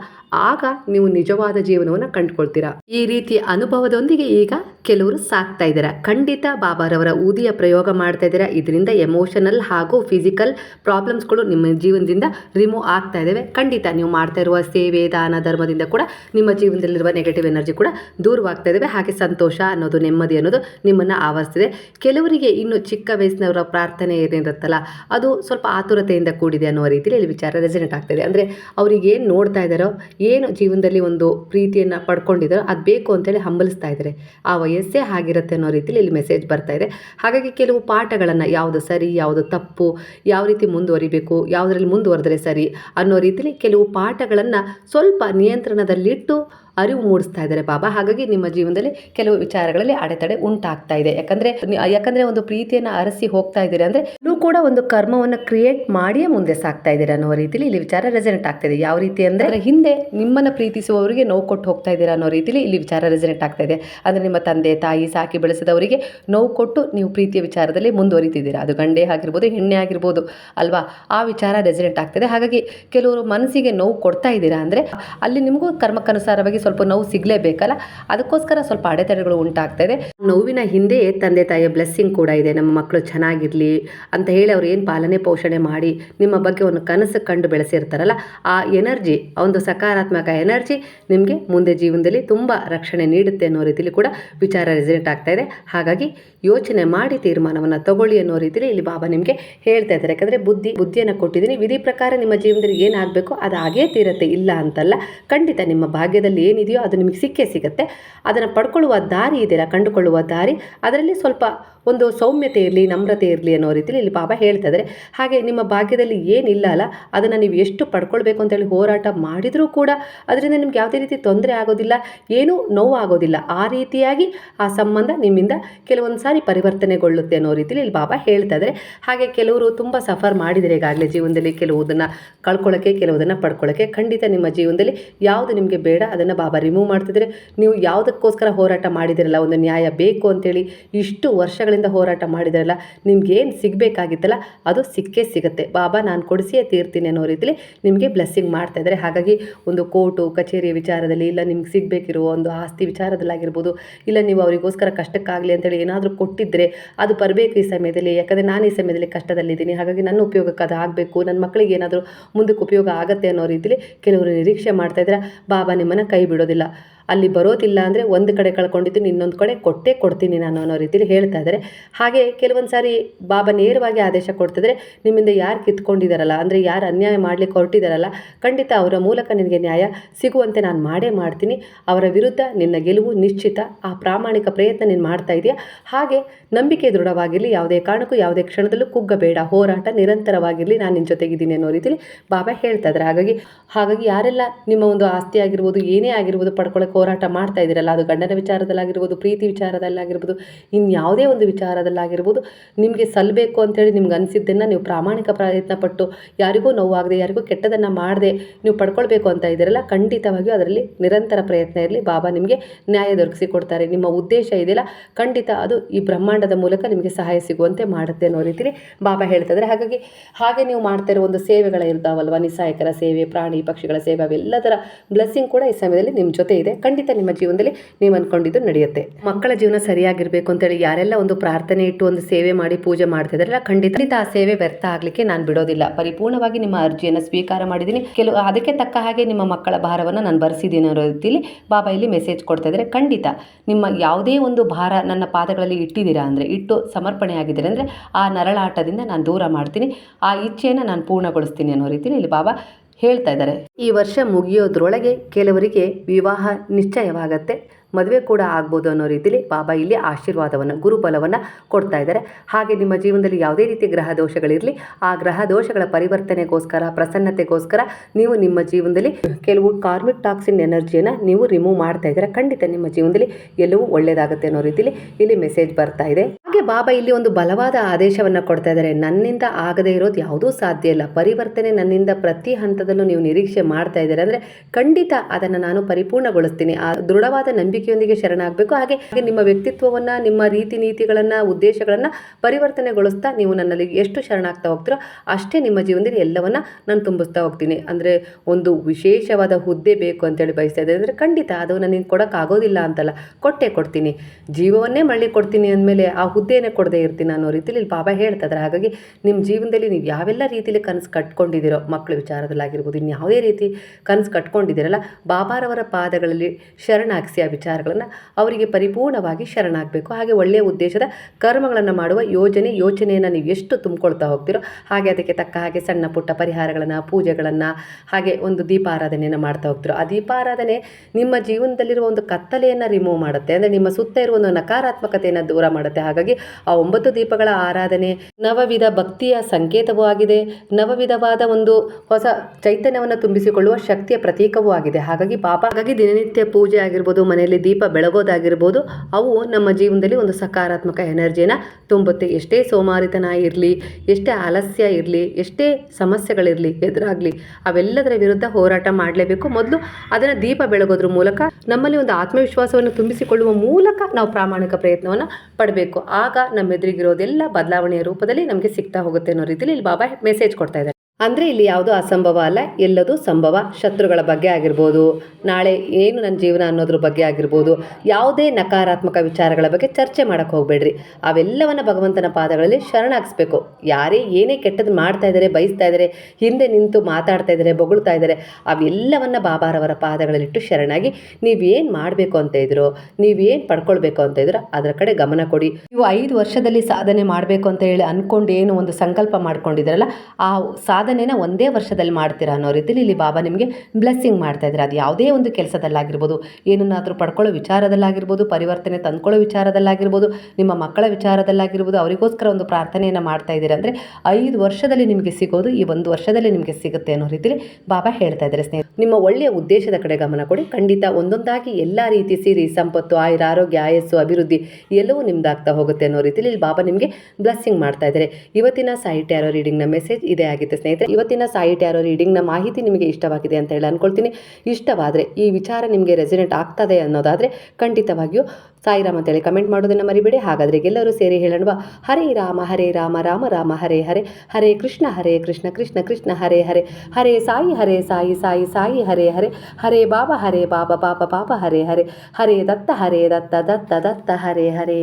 ಆಗ ನೀವು ನಿಜವಾದ ಜೀವನವನ್ನು ಕಂಡುಕೊಳ್ತೀರಾ. ಈ ರೀತಿ ಅನುಭವದೊಂದಿಗೆ ಈಗ ಕೆಲವರು ಸಾಕ್ತಾ ಇದ್ದೀರಾ. ಖಂಡಿತ ಬಾಬಾರವರ ಊದಿಯ ಪ್ರಯೋಗ ಮಾಡ್ತಾ ಇದ್ದೀರಾ. ಇದರಿಂದ ಎಮೋಷನಲ್ ಹಾಗೂ ಫಿಸಿಕಲ್ ಪ್ರಾಬ್ಲಮ್ಸ್ಗಳು ನಿಮ್ಮ ಜೀವನದಿಂದ ರಿಮೂವ್ ಆಗ್ತಾ ಇದ್ದಾವೆ. ಖಂಡಿತ ನೀವು ಮಾಡ್ತಾ ಇರುವ ಸೇವೆ, ದಾನ, ಧರ್ಮದಿಂದ ಕೂಡ ನಿಮ್ಮ ಜೀವನದಲ್ಲಿರುವ ನೆಗೆಟಿವ್ ಎನರ್ಜಿ ಕೂಡ ದೂರವಾಗ್ತಾ ಇದ್ದಾವೆ ಹಾಗೆ ಸಂತೋಷ ಅನ್ನೋದು, ನೆಮ್ಮದಿ ಅನ್ನೋದು ನಿಮ್ಮನ್ನು ಆವರಿಸ್ತಿದೆ. ಕೆಲವರಿಗೆ ಇನ್ನು ಚಿಕ್ಕ ವಯಸ್ಸಿನವರ ಪ್ರಾರ್ಥನೆ ಏನಿರುತ್ತಲ್ಲ, ಅದು ಸ್ವಲ್ಪ ಆತುರತೆಯಿಂದ ಕೂಡಿದೆ ಅನ್ನೋ ರೀತಿಯಲ್ಲಿ ಇಲ್ಲಿ ವಿಚಾರ ರೆಸಿಡೆಂಟ್ ಆಗ್ತಾಯಿದೆ ಅಂದರೆ ಅವ್ರಿಗೆ ಏನು ನೋಡ್ತಾ ಇದ್ದಾರೋ, ಏನು ಜೀವನದಲ್ಲಿ ಒಂದು ಪ್ರೀತಿಯನ್ನು ಪಡ್ಕೊಂಡಿದ್ದಾರೋ, ಅದು ಬೇಕು ಅಂತೇಳಿ ಹಂಬಲಿಸ್ತಾ ಇದ್ದಾರೆ ಆ ವಯಸ್ಸೇ ಆಗಿರುತ್ತೆ ಅನ್ನೋ ರೀತಿಯಲ್ಲಿ ಇಲ್ಲಿ ಮೆಸೇಜ್ ಬರ್ತಾ ಇದೆ. ಹಾಗಾಗಿ ಕೆಲವು ಪಾಠಗಳನ್ನು, ಯಾವುದು ಸರಿ, ಯಾವುದು ತಪ್ಪು, ಯಾವ ರೀತಿ ಮುಂದುವರಿಬೇಕು, ಯಾವುದರಲ್ಲಿ ಮುಂದುವರೆದ್ರೆ ಸರಿ ಅನ್ನೋ ರೀತಿಯಲ್ಲಿ ಕೆಲವು ಪಾಠಗಳನ್ನು ಸ್ವಲ್ಪ ನಿಯಂತ್ರಣದಲ್ಲಿಟ್ಟು ಅರಿವು ಮೂಡಿಸ್ತಾ ಇದ್ದಾರೆ ಬಾಬಾ ಹಾಗಾಗಿ ನಿಮ್ಮ ಜೀವನದಲ್ಲಿ ಕೆಲವು ವಿಚಾರಗಳಲ್ಲಿ ಅಡೆತಡೆ ಉಂಟಾಗ್ತಾ ಇದೆ. ಯಾಕಂದ್ರೆ ಯಾಕಂದ್ರೆ ಒಂದು ಪ್ರೀತಿಯನ್ನು ಅರಸಿ ಹೋಗ್ತಾ ಇದ್ದೀರಾ ಅಂದ್ರೆ ನೀವು ಕೂಡ ಒಂದು ಕರ್ಮವನ್ನು ಕ್ರಿಯೇಟ್ ಮಾಡಿಯೇ ಮುಂದೆ ಸಾಕ್ತಾ ಇದ್ದೀರಾ ಅನ್ನೋ ರೀತಿಲಿ ಇಲ್ಲಿ ವಿಚಾರ ರೆಸನೆಟ್ ಆಗ್ತಾ ಇದೆ. ಯಾವ ರೀತಿ ಅಂದ್ರೆ ಹಿಂದೆ ನಿಮ್ಮನ್ನು ಪ್ರೀತಿಸುವವರಿಗೆ ನೋವು ಕೊಟ್ಟು ಹೋಗ್ತಾ ಇದ್ದೀರಾ ಅನ್ನೋ ರೀತಿಲಿ ಇಲ್ಲಿ ವಿಚಾರ ರೆಸನೆಟ್ ಆಗ್ತಾ ಇದೆ. ಅಂದ್ರೆ ನಿಮ್ಮ ತಂದೆ, ತಾಯಿ, ಸಾಕಿ ಬೆಳೆಸಿದವರಿಗೆ ನೋವು ಕೊಟ್ಟು ನೀವು ಪ್ರೀತಿಯ ವಿಚಾರದಲ್ಲಿ ಮುಂದುವರಿತಿದ್ದೀರಾ. ಅದು ಗಂಡೆ ಆಗಿರ್ಬೋದು, ಹೆಣ್ಣೆ ಆಗಿರ್ಬೋದು ಅಲ್ವಾ? ಆ ವಿಚಾರ ರೆಸಿಡೆಂಟ್ ಆಗ್ತದೆ ಹಾಗಾಗಿ ಕೆಲವರು ಮನಸ್ಸಿಗೆ ನೋವು ಕೊಡ್ತಾ ಇದ್ದೀರಾ ಅಂದ್ರೆ ಅಲ್ಲಿ ನಿಮಗೂ ಕರ್ಮಕ್ಕನುಸಾರವಾಗಿ ಸ್ವಲ್ಪ ನೋವು ಸಿಗಲೇಬೇಕಲ್ಲ? ಅದಕ್ಕೋಸ್ಕರ ಸ್ವಲ್ಪ ಅಡೆತಡೆಗಳು ಉಂಟಾಗ್ತಾಯಿದೆ ನೋವಿನ ಹಿಂದೆ ತಂದೆ ತಾಯಿಯ ಬ್ಲೆಸ್ಸಿಂಗ್ ಕೂಡ ಇದೆ. ನಮ್ಮ ಮಕ್ಕಳು ಚೆನ್ನಾಗಿರಲಿ ಅಂತ ಹೇಳಿ ಅವ್ರು ಏನು ಪಾಲನೆ ಪೋಷಣೆ ಮಾಡಿ ನಿಮ್ಮ ಬಗ್ಗೆ ಒಂದು ಕನಸು ಕಂಡು ಬೆಳೆಸಿರ್ತಾರಲ್ಲ, ಆ ಎನರ್ಜಿ ಒಂದು ಸಕಾರಾತ್ಮಕ ಎನರ್ಜಿ ನಿಮಗೆ ಮುಂದೆ ಜೀವನದಲ್ಲಿ ತುಂಬ ರಕ್ಷಣೆ ನೀಡುತ್ತೆ ಅನ್ನೋ ರೀತಿಯಲ್ಲಿ ಕೂಡ ವಿಚಾರ ರೆಸಿಡೆಂಟ್ ಆಗ್ತಾ ಇದೆ. ಹಾಗಾಗಿ ಯೋಚನೆ ಮಾಡಿ ತೀರ್ಮಾನವನ್ನು ತಗೊಳ್ಳಿ ಅನ್ನೋ ರೀತಿಯಲ್ಲಿ ಇಲ್ಲಿ ಬಾಬಾ ನಿಮಗೆ ಹೇಳ್ತಾ ಇದ್ದಾರೆ. ಯಾಕಂದರೆ ಬುದ್ಧಿ, ಬುದ್ಧಿಯನ್ನು ಕೊಟ್ಟಿದ್ದೀನಿ. ವಿಧಿ ಪ್ರಕಾರ ನಿಮ್ಮ ಜೀವನದಲ್ಲಿ ಏನಾಗಬೇಕು ಅದು ಹಾಗೇ ತೀರತ್ತೆ. ಇಲ್ಲ ಅಂತಲ್ಲ, ಖಂಡಿತ ನಿಮ್ಮ ಭಾಗ್ಯದಲ್ಲಿ ಏನಿದೆಯೋ ಅದು ನಿಮಗೆ ಸಿಕ್ಕೇ ಸಿಗುತ್ತೆ. ಅದನ್ನು ಪಡ್ಕೊಳ್ಳುವ ದಾರಿ ಇದೆಯಲ್ಲ ಕಂಡುಕೊಳ್ಳುವ ದಾರಿ ಅದರಲ್ಲಿ ಸ್ವಲ್ಪ ಒಂದು ಸೌಮ್ಯತೆ ಇರಲಿ, ನಮ್ರತೆ ಇರಲಿ ಅನ್ನೋ ರೀತಿಯಲ್ಲಿ ಇಲ್ಲಿ ಬಾಬಾ ಹೇಳ್ತಾ ಇದ್ದಾರೆ ಹಾಗೆ ನಿಮ್ಮ ಭಾಗ್ಯದಲ್ಲಿ ಏನಿಲ್ಲ ಅಲ್ಲ, ಅದನ್ನು ನೀವು ಎಷ್ಟು ಪಡ್ಕೊಳ್ಬೇಕು ಅಂತೇಳಿ ಹೋರಾಟ ಮಾಡಿದರೂ ಕೂಡ ಅದರಿಂದ ನಿಮ್ಗೆ ಯಾವುದೇ ರೀತಿ ತೊಂದರೆ ಆಗೋದಿಲ್ಲ, ಏನೂ ನೋವು ಆಗೋದಿಲ್ಲ ಆ ರೀತಿಯಾಗಿ ಆ ಸಂಬಂಧ ನಿಮ್ಮಿಂದ ಕೆಲವೊಂದು ಸಾರಿ ಪರಿವರ್ತನೆಗೊಳ್ಳುತ್ತೆ ಅನ್ನೋ ರೀತಿಯಲ್ಲಿ ಇಲ್ಲಿ ಬಾಬಾ ಹೇಳ್ತಾ ಇದ್ದಾರೆ ಹಾಗೆ ಕೆಲವರು ತುಂಬ ಸಫರ್ ಮಾಡಿದರೆ ಈಗಾಗಲೇ ಜೀವನದಲ್ಲಿ ಕೆಲವುದನ್ನು ಕಳ್ಕೊಳ್ಳೋಕ್ಕೆ ಕೆಲವುದನ್ನು ಪಡ್ಕೊಳ್ಳೋಕ್ಕೆ ಖಂಡಿತ ನಿಮ್ಮ ಜೀವನದಲ್ಲಿ ಯಾವುದು ನಿಮಗೆ ಬೇಡ ಅದನ್ನು ಬಾಬಾ ರಿಮೂವ್ ಮಾಡ್ತಿದ್ರೆ ನೀವು ಯಾವುದಕ್ಕೋಸ್ಕರ ಹೋರಾಟ ಮಾಡಿದಿರಲ್ಲ, ಒಂದು ನ್ಯಾಯ ಬೇಕು ಅಂತೇಳಿ ಇಷ್ಟು ವರ್ಷಗಳಿಂದ ಹೋರಾಟ ಮಾಡಿದ್ರಲ್ಲ ನಿಮ್ಗೆ ಏನು ಸಿಗಬೇಕಾಗಿತ್ತಲ್ಲ, ಅದು ಸಿಕ್ಕೇ ಸಿಗುತ್ತೆ. ಬಾಬಾ, ನಾನು ಕೊಡಿಸಿಯೇ ತೀರ್ತೀನಿ ಅನ್ನೋ ರೀತಿಲಿ ನಿಮಗೆ ಬ್ಲೆಸ್ಸಿಂಗ್ ಮಾಡ್ತಾ ಇದ್ದಾರೆ. ಹಾಗಾಗಿ ಒಂದು ಕೋರ್ಟು ಕಚೇರಿ ವಿಚಾರದಲ್ಲಿ, ಇಲ್ಲ ನಿಮ್ಗೆ ಸಿಗಬೇಕಿರೋ ಒಂದು ಆಸ್ತಿ ವಿಚಾರದಲ್ಲಾಗಿರ್ಬೋದು, ಇಲ್ಲ ನೀವು ಅವರಿಗೋಸ್ಕರ ಕಷ್ಟಕ್ಕಾಗಲಿ ಅಂತೇಳಿ ಏನಾದರೂ ಕೊಟ್ಟಿದ್ದರೆ ಅದು ಬರಬೇಕು ಈ ಸಮಯದಲ್ಲಿ, ಯಾಕಂದರೆ ನಾನು ಈ ಸಮಯದಲ್ಲಿ ಕಷ್ಟದಲ್ಲಿದ್ದೀನಿ. ಹಾಗಾಗಿ ನನ್ನ ಉಪಯೋಗಕ್ಕೆ ಅದು ಆಗಬೇಕು ನನ್ನ ಮಕ್ಕಳಿಗೆ ಏನಾದರೂ ಮುಂದಕ್ಕೆ ಉಪಯೋಗ ಆಗುತ್ತೆ ಅನ್ನೋ ರೀತಿಲಿ ಕೆಲವರು ನಿರೀಕ್ಷೆ ಮಾಡ್ತಾ ಇದ್ದಾರೆ. ಬಾಬಾ, ನಿಮ್ಮನ್ನು ಕೈ ಬಿಡೋದಿಲ್ಲ. ಅಲ್ಲಿ ಬರೋದಿಲ್ಲ ಅಂದರೆ ಒಂದು ಕಡೆ ಕಳ್ಕೊಂಡಿದ್ದೀನಿ ಇನ್ನೊಂದು ಕಡೆ ಕೊಟ್ಟೇ ಕೊಡ್ತೀನಿ ನಾನು ಅನ್ನೋ ರೀತಿಯಲ್ಲಿ ಹೇಳ್ತಾ ಇದ್ದಾರೆ. ಹಾಗೆ ಕೆಲವೊಂದು ಸಾರಿ ಬಾಬಾ ನೇರವಾಗಿ ಆದೇಶ ಕೊಡ್ತಿದ್ರೆ ನಿಮ್ಮಿಂದ ಯಾರು ಕಿತ್ಕೊಂಡಿದ್ದಾರಲ್ಲ ಅಂದರೆ ಯಾರು ಅನ್ಯಾಯ ಮಾಡಲಿಕ್ಕೆ ಹೊರಟಿದಾರಲ್ಲ, ಖಂಡಿತ ಅವರ ಮೂಲಕ ನಿನಗೆ ನ್ಯಾಯ ಸಿಗುವಂತೆ ನಾನು ಮಾಡೇ ಮಾಡ್ತೀನಿ. ಅವರ ವಿರುದ್ಧ ನಿನ್ನ ಗೆಲುವು ನಿಶ್ಚಿತ. ಆ ಪ್ರಾಮಾಣಿಕ ಪ್ರಯತ್ನ ನೀನು ಮಾಡ್ತಾ ಇದೆಯಾ ಹಾಗೆ ನಂಬಿಕೆ ದೃಢವಾಗಿರಲಿ, ಯಾವುದೇ ಕಾರಣಕ್ಕೂ ಯಾವುದೇ ಕ್ಷಣದಲ್ಲೂ ಕುಗ್ಗಬೇಡ. ಹೋರಾಟ ನಿರಂತರವಾಗಿರಲಿ, ನಾನು ನಿನ್ನ ಜೊತೆಗಿದ್ದೀನಿ ಅನ್ನೋ ರೀತಿಯಲ್ಲಿ ಬಾಬಾ ಹೇಳ್ತಾ ಇದ್ದಾರೆ. ಹಾಗಾಗಿ ಹಾಗಾಗಿ ಯಾರೆಲ್ಲ ನಿಮ್ಮ ಒಂದು ಆಸ್ತಿ ಆಗಿರ್ಬೋದು, ಏನೇ ಆಗಿರ್ಬೋದು ಪಡ್ಕೊಳ್ಳೋಕೆ ಹೋರಾಟ ಮಾಡ್ತಾ ಇದ್ದೀರಲ್ಲ, ಅದು ಗಂಡನ ವಿಚಾರದಲ್ಲಾಗಿರ್ಬೋದು, ಪ್ರೀತಿ ವಿಚಾರದಲ್ಲಾಗಿರ್ಬೋದು ಇನ್ಯಾವುದೇ ಒಂದು ವಿಚಾರದಲ್ಲಾಗಿರ್ಬೋದು, ನಿಮಗೆ ಸಲ್ಲಬೇಕು ಅಂತೇಳಿ ನಿಮ್ಗೆ ಅನಿಸಿದ್ದನ್ನು ನೀವು ಪ್ರಾಮಾಣಿಕ ಪ್ರಯತ್ನ ಪಟ್ಟು, ಯಾರಿಗೂ ನೋವಾಗದೆ, ಯಾರಿಗೂ ಕೆಟ್ಟದನ್ನು ಮಾಡದೆ ನೀವು ಪಡ್ಕೊಳ್ಬೇಕು ಅಂತ ಇದ್ದೀರಲ್ಲ, ಖಂಡಿತವಾಗಿಯೂ ಅದರಲ್ಲಿ ನಿರಂತರ ಪ್ರಯತ್ನ ಇರಲಿ. ಬಾಬಾ ನಿಮಗೆ ನ್ಯಾಯ ದೊರಕಿಸಿ ಕೊಡ್ತಾರೆ ನಿಮ್ಮ ಉದ್ದೇಶ ಇದೆಯಲ್ಲ, ಖಂಡಿತ ಅದು ಈ ಬ್ರಹ್ಮಾಂಡದ ಮೂಲಕ ನಿಮಗೆ ಸಹಾಯ ಸಿಗುವಂತೆ ಮಾಡುತ್ತೆ ಅನ್ನೋ ರೀತಿಲಿ ಬಾಬಾ ಹೇಳ್ತಿದ್ರೆ ಹಾಗಾಗಿ ಹಾಗೆ ನೀವು ಮಾಡ್ತಾ ಇರೋ ಒಂದು ಸೇವೆಗಳ ಇರ್ತಾವಲ್ವ? ನಿಸ್ಸಾಯಕರ ಸೇವೆ, ಪ್ರಾಣಿ ಪಕ್ಷಿಗಳ ಸೇವೆ, ಅವೆಲ್ಲದರ ಬ್ಲೆಸ್ಸಿಂಗ್ ಕೂಡ ಈ ಸಮಯದಲ್ಲಿ ನಿಮ್ಮ ಜೊತೆ ಇದೆ. ಖಂಡಿತ ನಿಮ್ಮ ಜೀವನದಲ್ಲಿ ನೀವು ಅಂದ್ಕೊಂಡಿದ್ದು ನಡೆಯುತ್ತೆ. ಮಕ್ಕಳ ಜೀವನ ಸರಿಯಾಗಿರಬೇಕು ಅಂತೇಳಿ ಯಾರೆಲ್ಲ ಒಂದು ಪ್ರಾರ್ಥನೆ ಇಟ್ಟು ಒಂದು ಸೇವೆ ಮಾಡಿ ಪೂಜೆ ಮಾಡ್ತಿದಾರಲ್ಲ ಖಂಡಿತ. ಖಂಡಿತ ಆ ಸೇವೆ ವ್ಯರ್ಥ ಆಗಲಿಕ್ಕೆ ನಾನು ಬಿಡೋದಿಲ್ಲ. ಪರಿಪೂರ್ಣವಾಗಿ ನಿಮ್ಮ ಅರ್ಜಿಯನ್ನು ಸ್ವೀಕಾರ ಮಾಡಿದ್ದೀನಿ. ಕೆಲವು ಅದಕ್ಕೆ ತಕ್ಕ ಹಾಗೆ ನಿಮ್ಮ ಮಕ್ಕಳ ಭಾರವನ್ನು ನಾನು ಬರೆಸಿದ್ದೀನಿ ಅನ್ನೋ ರೀತಿಯಲ್ಲಿ ಬಾಬಾ ಇಲ್ಲಿ ಮೆಸೇಜ್ ಕೊಡ್ತಾ ಇದ್ದಾರೆ. ಖಂಡಿತ ನಿಮ್ಮ ಯಾವುದೇ ಒಂದು ಭಾರ ನನ್ನ ಪಾದಗಳಲ್ಲಿ ಇಟ್ಟಿದ್ದೀರಾ ಅಂದರೆ, ಇಟ್ಟು ಸಮರ್ಪಣೆ ಆಗಿದ್ದೀರಾ ಅಂದರೆ, ಆ ನರಳಾಟದಿಂದ ನಾನು ದೂರ ಮಾಡ್ತೀನಿ. ಆ ಇಚ್ಛೆಯನ್ನು ನಾನು ಪೂರ್ಣಗೊಳಿಸ್ತೀನಿ ಅನ್ನೋ ರೀತಿಯಲ್ಲಿ ಇಲ್ಲಿ ಬಾಬಾ ಹೇಳ್ತಾ ಇದ್ದಾರೆ. ಈ ವರ್ಷ ಮುಗಿಯೋದ್ರೊಳಗೆ ಕೆಲವರಿಗೆ ವಿವಾಹ ನಿಶ್ಚಯವಾಗತ್ತೆ. ಮದುವೆ ಕೂಡ ಆಗ್ಬೋದು ಅನ್ನೋ ರೀತಿಯಲ್ಲಿ ಬಾಬಾ ಇಲ್ಲಿ ಆಶೀರ್ವಾದವನ್ನು, ಗುರುಬಲವನ್ನು ಕೊಡ್ತಾ ಇದ್ದಾರೆ. ಹಾಗೆ ನಿಮ್ಮ ಜೀವನದಲ್ಲಿ ಯಾವುದೇ ರೀತಿ ಗ್ರಹ ದೋಷಗಳಿರಲಿ, ಆ ಗ್ರಹ ದೋಷಗಳ ಪರಿವರ್ತನೆಗೋಸ್ಕರ, ಪ್ರಸನ್ನತೆಗೋಸ್ಕರ ನೀವು ನಿಮ್ಮ ಜೀವನದಲ್ಲಿ ಕೆಲವು ಕಾರ್ಮಿಕ್ ಟಾಕ್ಸಿನ್ ಎನರ್ಜಿಯನ್ನು ನೀವು ರಿಮೂವ್ ಮಾಡ್ತಾ ಇದ್ದೀರಾ. ಖಂಡಿತ ನಿಮ್ಮ ಜೀವನದಲ್ಲಿ ಎಲ್ಲವೂ ಒಳ್ಳೆಯದಾಗುತ್ತೆ ಅನ್ನೋ ರೀತಿಯಲ್ಲಿ ಇಲ್ಲಿ ಮೆಸೇಜ್ ಬರ್ತಾ ಇದೆ. ಹಾಗೆ ಬಾಬಾ ಇಲ್ಲಿ ಒಂದು ಬಲವಾದ ಆದೇಶವನ್ನು ಕೊಡ್ತಾ ಇದ್ದಾರೆ. ನನ್ನಿಂದ ಆಗದೇ ಇರೋದು ಯಾವುದೂ ಸಾಧ್ಯ ಇಲ್ಲ. ಪರಿವರ್ತನೆ ನನ್ನಿಂದ ಪ್ರತಿ ಹಂತದಲ್ಲೂ ನೀವು ನಿರೀಕ್ಷೆ ಮಾಡ್ತಾ ಇದ್ದೀರಾ ಅಂದರೆ ಖಂಡಿತ ಅದನ್ನು ನಾನು ಪರಿಪೂರ್ಣಗೊಳಿಸ್ತೀನಿ. ಆ ದೃಢವಾದ ನಂಬಿಕೆಯೊಂದಿಗೆ ಶರಣಾಗಬೇಕು. ಹಾಗೆ ನಿಮ್ಮ ವ್ಯಕ್ತಿತ್ವವನ್ನು, ನಿಮ್ಮ ರೀತಿ ನೀತಿಗಳನ್ನು, ಉದ್ದೇಶಗಳನ್ನು ಪರಿವರ್ತನೆಗೊಳಿಸ್ತಾ ನೀವು ನನ್ನಲ್ಲಿ ಎಷ್ಟು ಶರಣಾಗ್ತಾ ಹೋಗ್ತೀರೋ ಅಷ್ಟೇ ನಿಮ್ಮ ಜೀವನದಲ್ಲಿ ಎಲ್ಲವನ್ನ ನಾನು ತುಂಬಿಸ್ತಾ ಹೋಗ್ತೀನಿ. ಅಂದರೆ ಒಂದು ವಿಶೇಷವಾದ ಹುದ್ದೆ ಬೇಕು ಅಂತೇಳಿ ಬಯಸ್ತಾ ಇದೆ ಅಂದರೆ ಖಂಡಿತ ಅದು ನನಗೆ ಕೊಡೋಕ್ಕಾಗೋದಿಲ್ಲ ಅಂತಲ್ಲ. ಕೊಟ್ಟೆ ಕೊಡ್ತೀನಿ. ಜೀವವನ್ನೇ ಮಳ್ಳಿ ಕೊಡ್ತೀನಿ ಅಂದಮೇಲೆ ಆ ಹುದ್ದೆನೇ ಕೊಡದೇ ಇರ್ತೀನಿ ಅನ್ನೋ ರೀತಿಲಿ ಬಾಬಾ ಹೇಳ್ತಾ ಇದ್ದಾರೆ ಹಾಗಾಗಿ ನಿಮ್ಮ ಜೀವನದಲ್ಲಿ ನೀವು ಯಾವೆಲ್ಲ ರೀತಿಯಲ್ಲಿ ಕನಸು ಕಟ್ಕೊಂಡಿದ್ದೀರೋ ಮಕ್ಕಳ ವಿಚಾರದಲ್ಲಾಗಿರ್ಬೋದು ಇನ್ನು ಯಾವುದೇ ರೀತಿ ಕನಸು ಕಟ್ಕೊಂಡಿದ್ದೀರಲ್ಲ, ಬಾಬಾರವರ ಪಾದಗಳಲ್ಲಿ ಶರಣಾಗಿಸಿ ಆ ವಿಚಾರಗಳನ್ನು ಅವರಿಗೆ ಪರಿಪೂರ್ಣವಾಗಿ ಶರಣಾಗಬೇಕು. ಹಾಗೆ ಒಳ್ಳೆಯ ಉದ್ದೇಶದ ಕರ್ಮಗಳನ್ನು ಮಾಡುವ ಯೋಜನೆ, ಯೋಚನೆಯನ್ನು ನೀವು ಎಷ್ಟು ತುಂಬಿಕೊಳ್ತಾ ಹೋಗ್ತೀರೋ ಹಾಗೆ ಅದಕ್ಕೆ ತಕ್ಕ ಹಾಗೆ ಸಣ್ಣ ಪುಟ್ಟ ಪರಿಹಾರಗಳನ್ನು, ಪೂಜೆಗಳನ್ನು, ಹಾಗೆ ಒಂದು ದೀಪಾರಾಧನೆಯನ್ನು ಮಾಡ್ತಾ ಹೋಗ್ತೀರೋ. ಆ ದೀಪಾರಾಧನೆ ನಿಮ್ಮ ಜೀವನದಲ್ಲಿರುವ ಒಂದು ಕತ್ತಲೆಯನ್ನು ರಿಮೂವ್ ಮಾಡುತ್ತೆ. ಅಂದರೆ ನಿಮ್ಮ ಸುತ್ತ ಇರುವ ಒಂದು ನಕಾರಾತ್ಮಕತೆಯನ್ನು ದೂರ ಮಾಡುತ್ತೆ. ಹಾಗಾಗಿ ಆ ಒಂಬತ್ತು ದೀಪಗಳ ಆರಾಧನೆ ನವವಿಧ ಭಕ್ತಿಯ ಸಂಕೇತವೂ ಆಗಿದೆ. ನವವಿಧವಾದ ಒಂದು ಹೊಸ ಚೈತನ್ಯವನ್ನು ತುಂಬಿಸಿಕೊಳ್ಳುವ ಶಕ್ತಿಯ ಪ್ರತೀಕವೂ ಆಗಿದೆ. ಹಾಗಾಗಿ ಪಾಪ, ಹಾಗಾಗಿ ದಿನನಿತ್ಯ ಪೂಜೆ ಆಗಿರ್ಬೋದು, ಮನೆಯಲ್ಲಿ ದೀಪ ಬೆಳಗೋದಾಗಿರ್ಬೋದು, ಅವು ನಮ್ಮ ಜೀವನದಲ್ಲಿ ಒಂದು ಸಕಾರಾತ್ಮಕ ಎನರ್ಜಿನ ತುಂಬುತ್ತೆ. ಎಷ್ಟೇ ಸೋಮಾರಿತನ ಇರಲಿ, ಎಷ್ಟೇ ಆಲಸ್ಯ ಇರಲಿ, ಎಷ್ಟೇ ಸಮಸ್ಯೆಗಳಿರಲಿ, ಎದುರಾಗಲಿ, ಅವೆಲ್ಲದರ ವಿರುದ್ಧ ಹೋರಾಟ ಮಾಡಲೇಬೇಕು. ಮೊದಲು ಅದನ್ನು ದೀಪ ಬೆಳಗೋದ್ರ ಮೂಲಕ ನಮ್ಮಲ್ಲಿ ಒಂದು ಆತ್ಮವಿಶ್ವಾಸವನ್ನು ತುಂಬಿಸಿಕೊಳ್ಳುವ ಮೂಲಕ ನಾವು ಪ್ರಾಮಾಣಿಕ ಪ್ರಯತ್ನವನ್ನು ಪಡಬೇಕು. ಆಗ ನಮ್ಮ ಎದುರಿಗಿರೋದೆಲ್ಲ ಬದಲಾವಣೆಯ ರೂಪದಲ್ಲಿ ನಮಗೆ ಸಿಗ್ತಾ ಹೋಗುತ್ತೆ ಅನ್ನೋ ರೀತಿಯಲ್ಲಿ ಇಲ್ಲಿ ಬಾಬಾ ಮೆಸೇಜ್ ಕೊಡ್ತಾ ಇದ್ದಾರೆ. ಅಂದರೆ ಇಲ್ಲಿ ಯಾವುದೂ ಅಸಂಭವ ಅಲ್ಲ, ಎಲ್ಲದೂ ಸಂಭವ, ಶತ್ರುಗಳ ಬಗ್ಗೆ ಆಗಿರ್ಬೋದು, ನಾಳೆ ಏನು ನನ್ನ ಜೀವನ ಅನ್ನೋದ್ರ ಬಗ್ಗೆ ಆಗಿರ್ಬೋದು, ಯಾವುದೇ ನಕಾರಾತ್ಮಕ ವಿಚಾರಗಳ ಬಗ್ಗೆ ಚರ್ಚೆ ಮಾಡೋಕ್ಕೆ ಹೋಗಬೇಡ್ರಿ. ಅವೆಲ್ಲವನ್ನು ಭಗವಂತನ ಪಾದಗಳಲ್ಲಿ ಶರಣಾಗಿಸ್ಬೇಕು. ಯಾರೇ ಏನೇ ಕೆಟ್ಟದ್ದು ಮಾಡ್ತಾ ಇದ್ದಾರೆ ಬಯಸ್ತಾ ಇದ್ದಾರೆ ಹಿಂದೆ ನಿಂತು ಮಾತಾಡ್ತಾ ಇದ್ದಾರೆ ಬೊಗಳ್ತಾ ಇದ್ದಾರೆ ಅವೆಲ್ಲವನ್ನು ಬಾಬಾರವರ ಪಾದಗಳಲ್ಲಿಟ್ಟು ಶರಣಾಗಿ ನೀವೇನು ಮಾಡಬೇಕು ಅಂತ ಇದ್ರು, ನೀವೇನು ಪಡ್ಕೊಳ್ಬೇಕು ಅಂತ ಇದ್ರು, ಅದರ ಕಡೆ ಗಮನ ಕೊಡಿ. ನೀವು ಐದು ವರ್ಷದಲ್ಲಿ ಸಾಧನೆ ಮಾಡಬೇಕು ಅಂತ ಹೇಳಿ ಅಂದ್ಕೊಂಡು ಏನು ಒಂದು ಸಂಕಲ್ಪ ಮಾಡ್ಕೊಂಡಿದ್ದೀರಲ್ಲ, ಆ ಸಾಧನೆನ ಒಂದೇ ವರ್ಷದಲ್ಲಿ ಮಾಡ್ತೀರಾ ಅನ್ನೋ ರೀತಿಯಲ್ಲಿ ಇಲ್ಲಿ ಬಾಬಾ ನಿಮಗೆ ಬ್ಲೆಸ್ಸಿಂಗ್ ಮಾಡ್ತಾ ಇದ್ದಾರೆ. ಅದು ಯಾವುದೇ ಒಂದು ಕೆಲಸದಲ್ಲಾಗಿರ್ಬೋದು, ಏನನ್ನಾದರೂ ಪಡ್ಕೊಳ್ಳೋ ವಿಚಾರದಲ್ಲಾಗಿರ್ಬೋದು, ಪರಿವರ್ತನೆ ತಂದ್ಕೊಳ್ಳೋ ವಿಚಾರದಲ್ಲಾಗಿರ್ಬೋದು, ನಿಮ್ಮ ಮಕ್ಕಳ ವಿಚಾರದಲ್ಲಾಗಿರ್ಬೋದು, ಅವರಿಗೋಸ್ಕರ ಒಂದು ಪ್ರಾರ್ಥನೆಯನ್ನು ಮಾಡ್ತಾ ಇದ್ದೀರಾ ಅಂದರೆ ಐದು ವರ್ಷದಲ್ಲಿ ನಿಮಗೆ ಸಿಗೋದು, ಈ ಒಂದು ವರ್ಷದಲ್ಲಿ ನಿಮಗೆ ಸಿಗುತ್ತೆ ಅನ್ನೋ ರೀತಿಯಲ್ಲಿ ಬಾಬಾ ಹೇಳ್ತಾ ಇದ್ದಾರೆ ಸ್ನೇಹಿತರೆ. ನಿಮ್ಮ ಒಳ್ಳೆಯ ಉದ್ದೇಶದ ಕಡೆ ಗಮನ ಕೊಡಿ. ಖಂಡಿತ ಒಂದೊಂದಾಗಿ ಎಲ್ಲ ರೀತಿ ಸಿರಿ, ಸಂಪತ್ತು, ಆಯುರ, ಆರೋಗ್ಯ, ಆಯಸ್ಸು, ಅಭಿವೃದ್ಧಿ ಎಲ್ಲವೂ ನಿಮ್ದಾಗ್ತಾ ಹೋಗುತ್ತೆ ಅನ್ನೋ ರೀತಿಯಲ್ಲಿ ಇಲ್ಲಿ ಬಾಬಾ ನಿಮಗೆ ಬ್ಲೆಸ್ಸಿಂಗ್ ಮಾಡ್ತಾ ಇದ್ದಾರೆ. ಇವತ್ತಿನ ಸಾಹಿತ್ಯ ಟ್ಯಾರೋ ರೀಡಿಂಗ್ನ ಮೆಸೇಜ್ ಇದೇ ಆಗಿತ್ತು ಸ್ನೇಹಿತರೆ ಇವತ್ತಿನ ಸಾಯಿ ಟ್ಯಾರೋ ರೀಡಿಂಗ್ನ ಮಾಹಿತಿ ನಿಮಗೆ ಇಷ್ಟವಾಗಿದೆ ಅಂತ ಹೇಳಿ ಅನ್ಕೊಳ್ತೀನಿ. ಇಷ್ಟವಾದರೆ ಈ ವಿಚಾರ ನಿಮಗೆ ರೆಸಿಡೆಂಟ್ ಆಗ್ತದೆ ಅನ್ನೋದಾದರೆ ಖಂಡಿತವಾಗಿಯೂ ಸಾಯಿರಾಮ್ ಅಂತೇಳಿ ಕಮೆಂಟ್ ಮಾಡೋದನ್ನು ಮರಿಬೇಡಿ. ಹಾಗಾದರೆ ಎಲ್ಲರೂ ಸೇರಿ ಹೇಳೋಣ. ಹರೇ ರಾಮ ಹರೇ ರಾಮ ರಾಮ ರಾಮ, ಹರೇ ಹರೇ. ಹರೇ ಕೃಷ್ಣ ಹರೇ ಕೃಷ್ಣ ಕೃಷ್ಣ ಕೃಷ್ಣ, ಹರೇ ಹರೇ. ಹರೇ ಸಾಯಿ ಹರೇ ಸಾಯಿ ಸಾಯಿ ಸಾಯಿ, ಹರೇ ಹರೇ. ಹರೇ ಬಾಬಾ ಹರೇ ಬಾಬಾ ಬಾಬಾ ಬಾಬಾ, ಹರೇ ಹರೇ. ಹರೇ ದತ್ತ ಹರೇ ದತ್ತ ದತ್ತ ದತ್ತ, ಹರೇ ಹರೇ.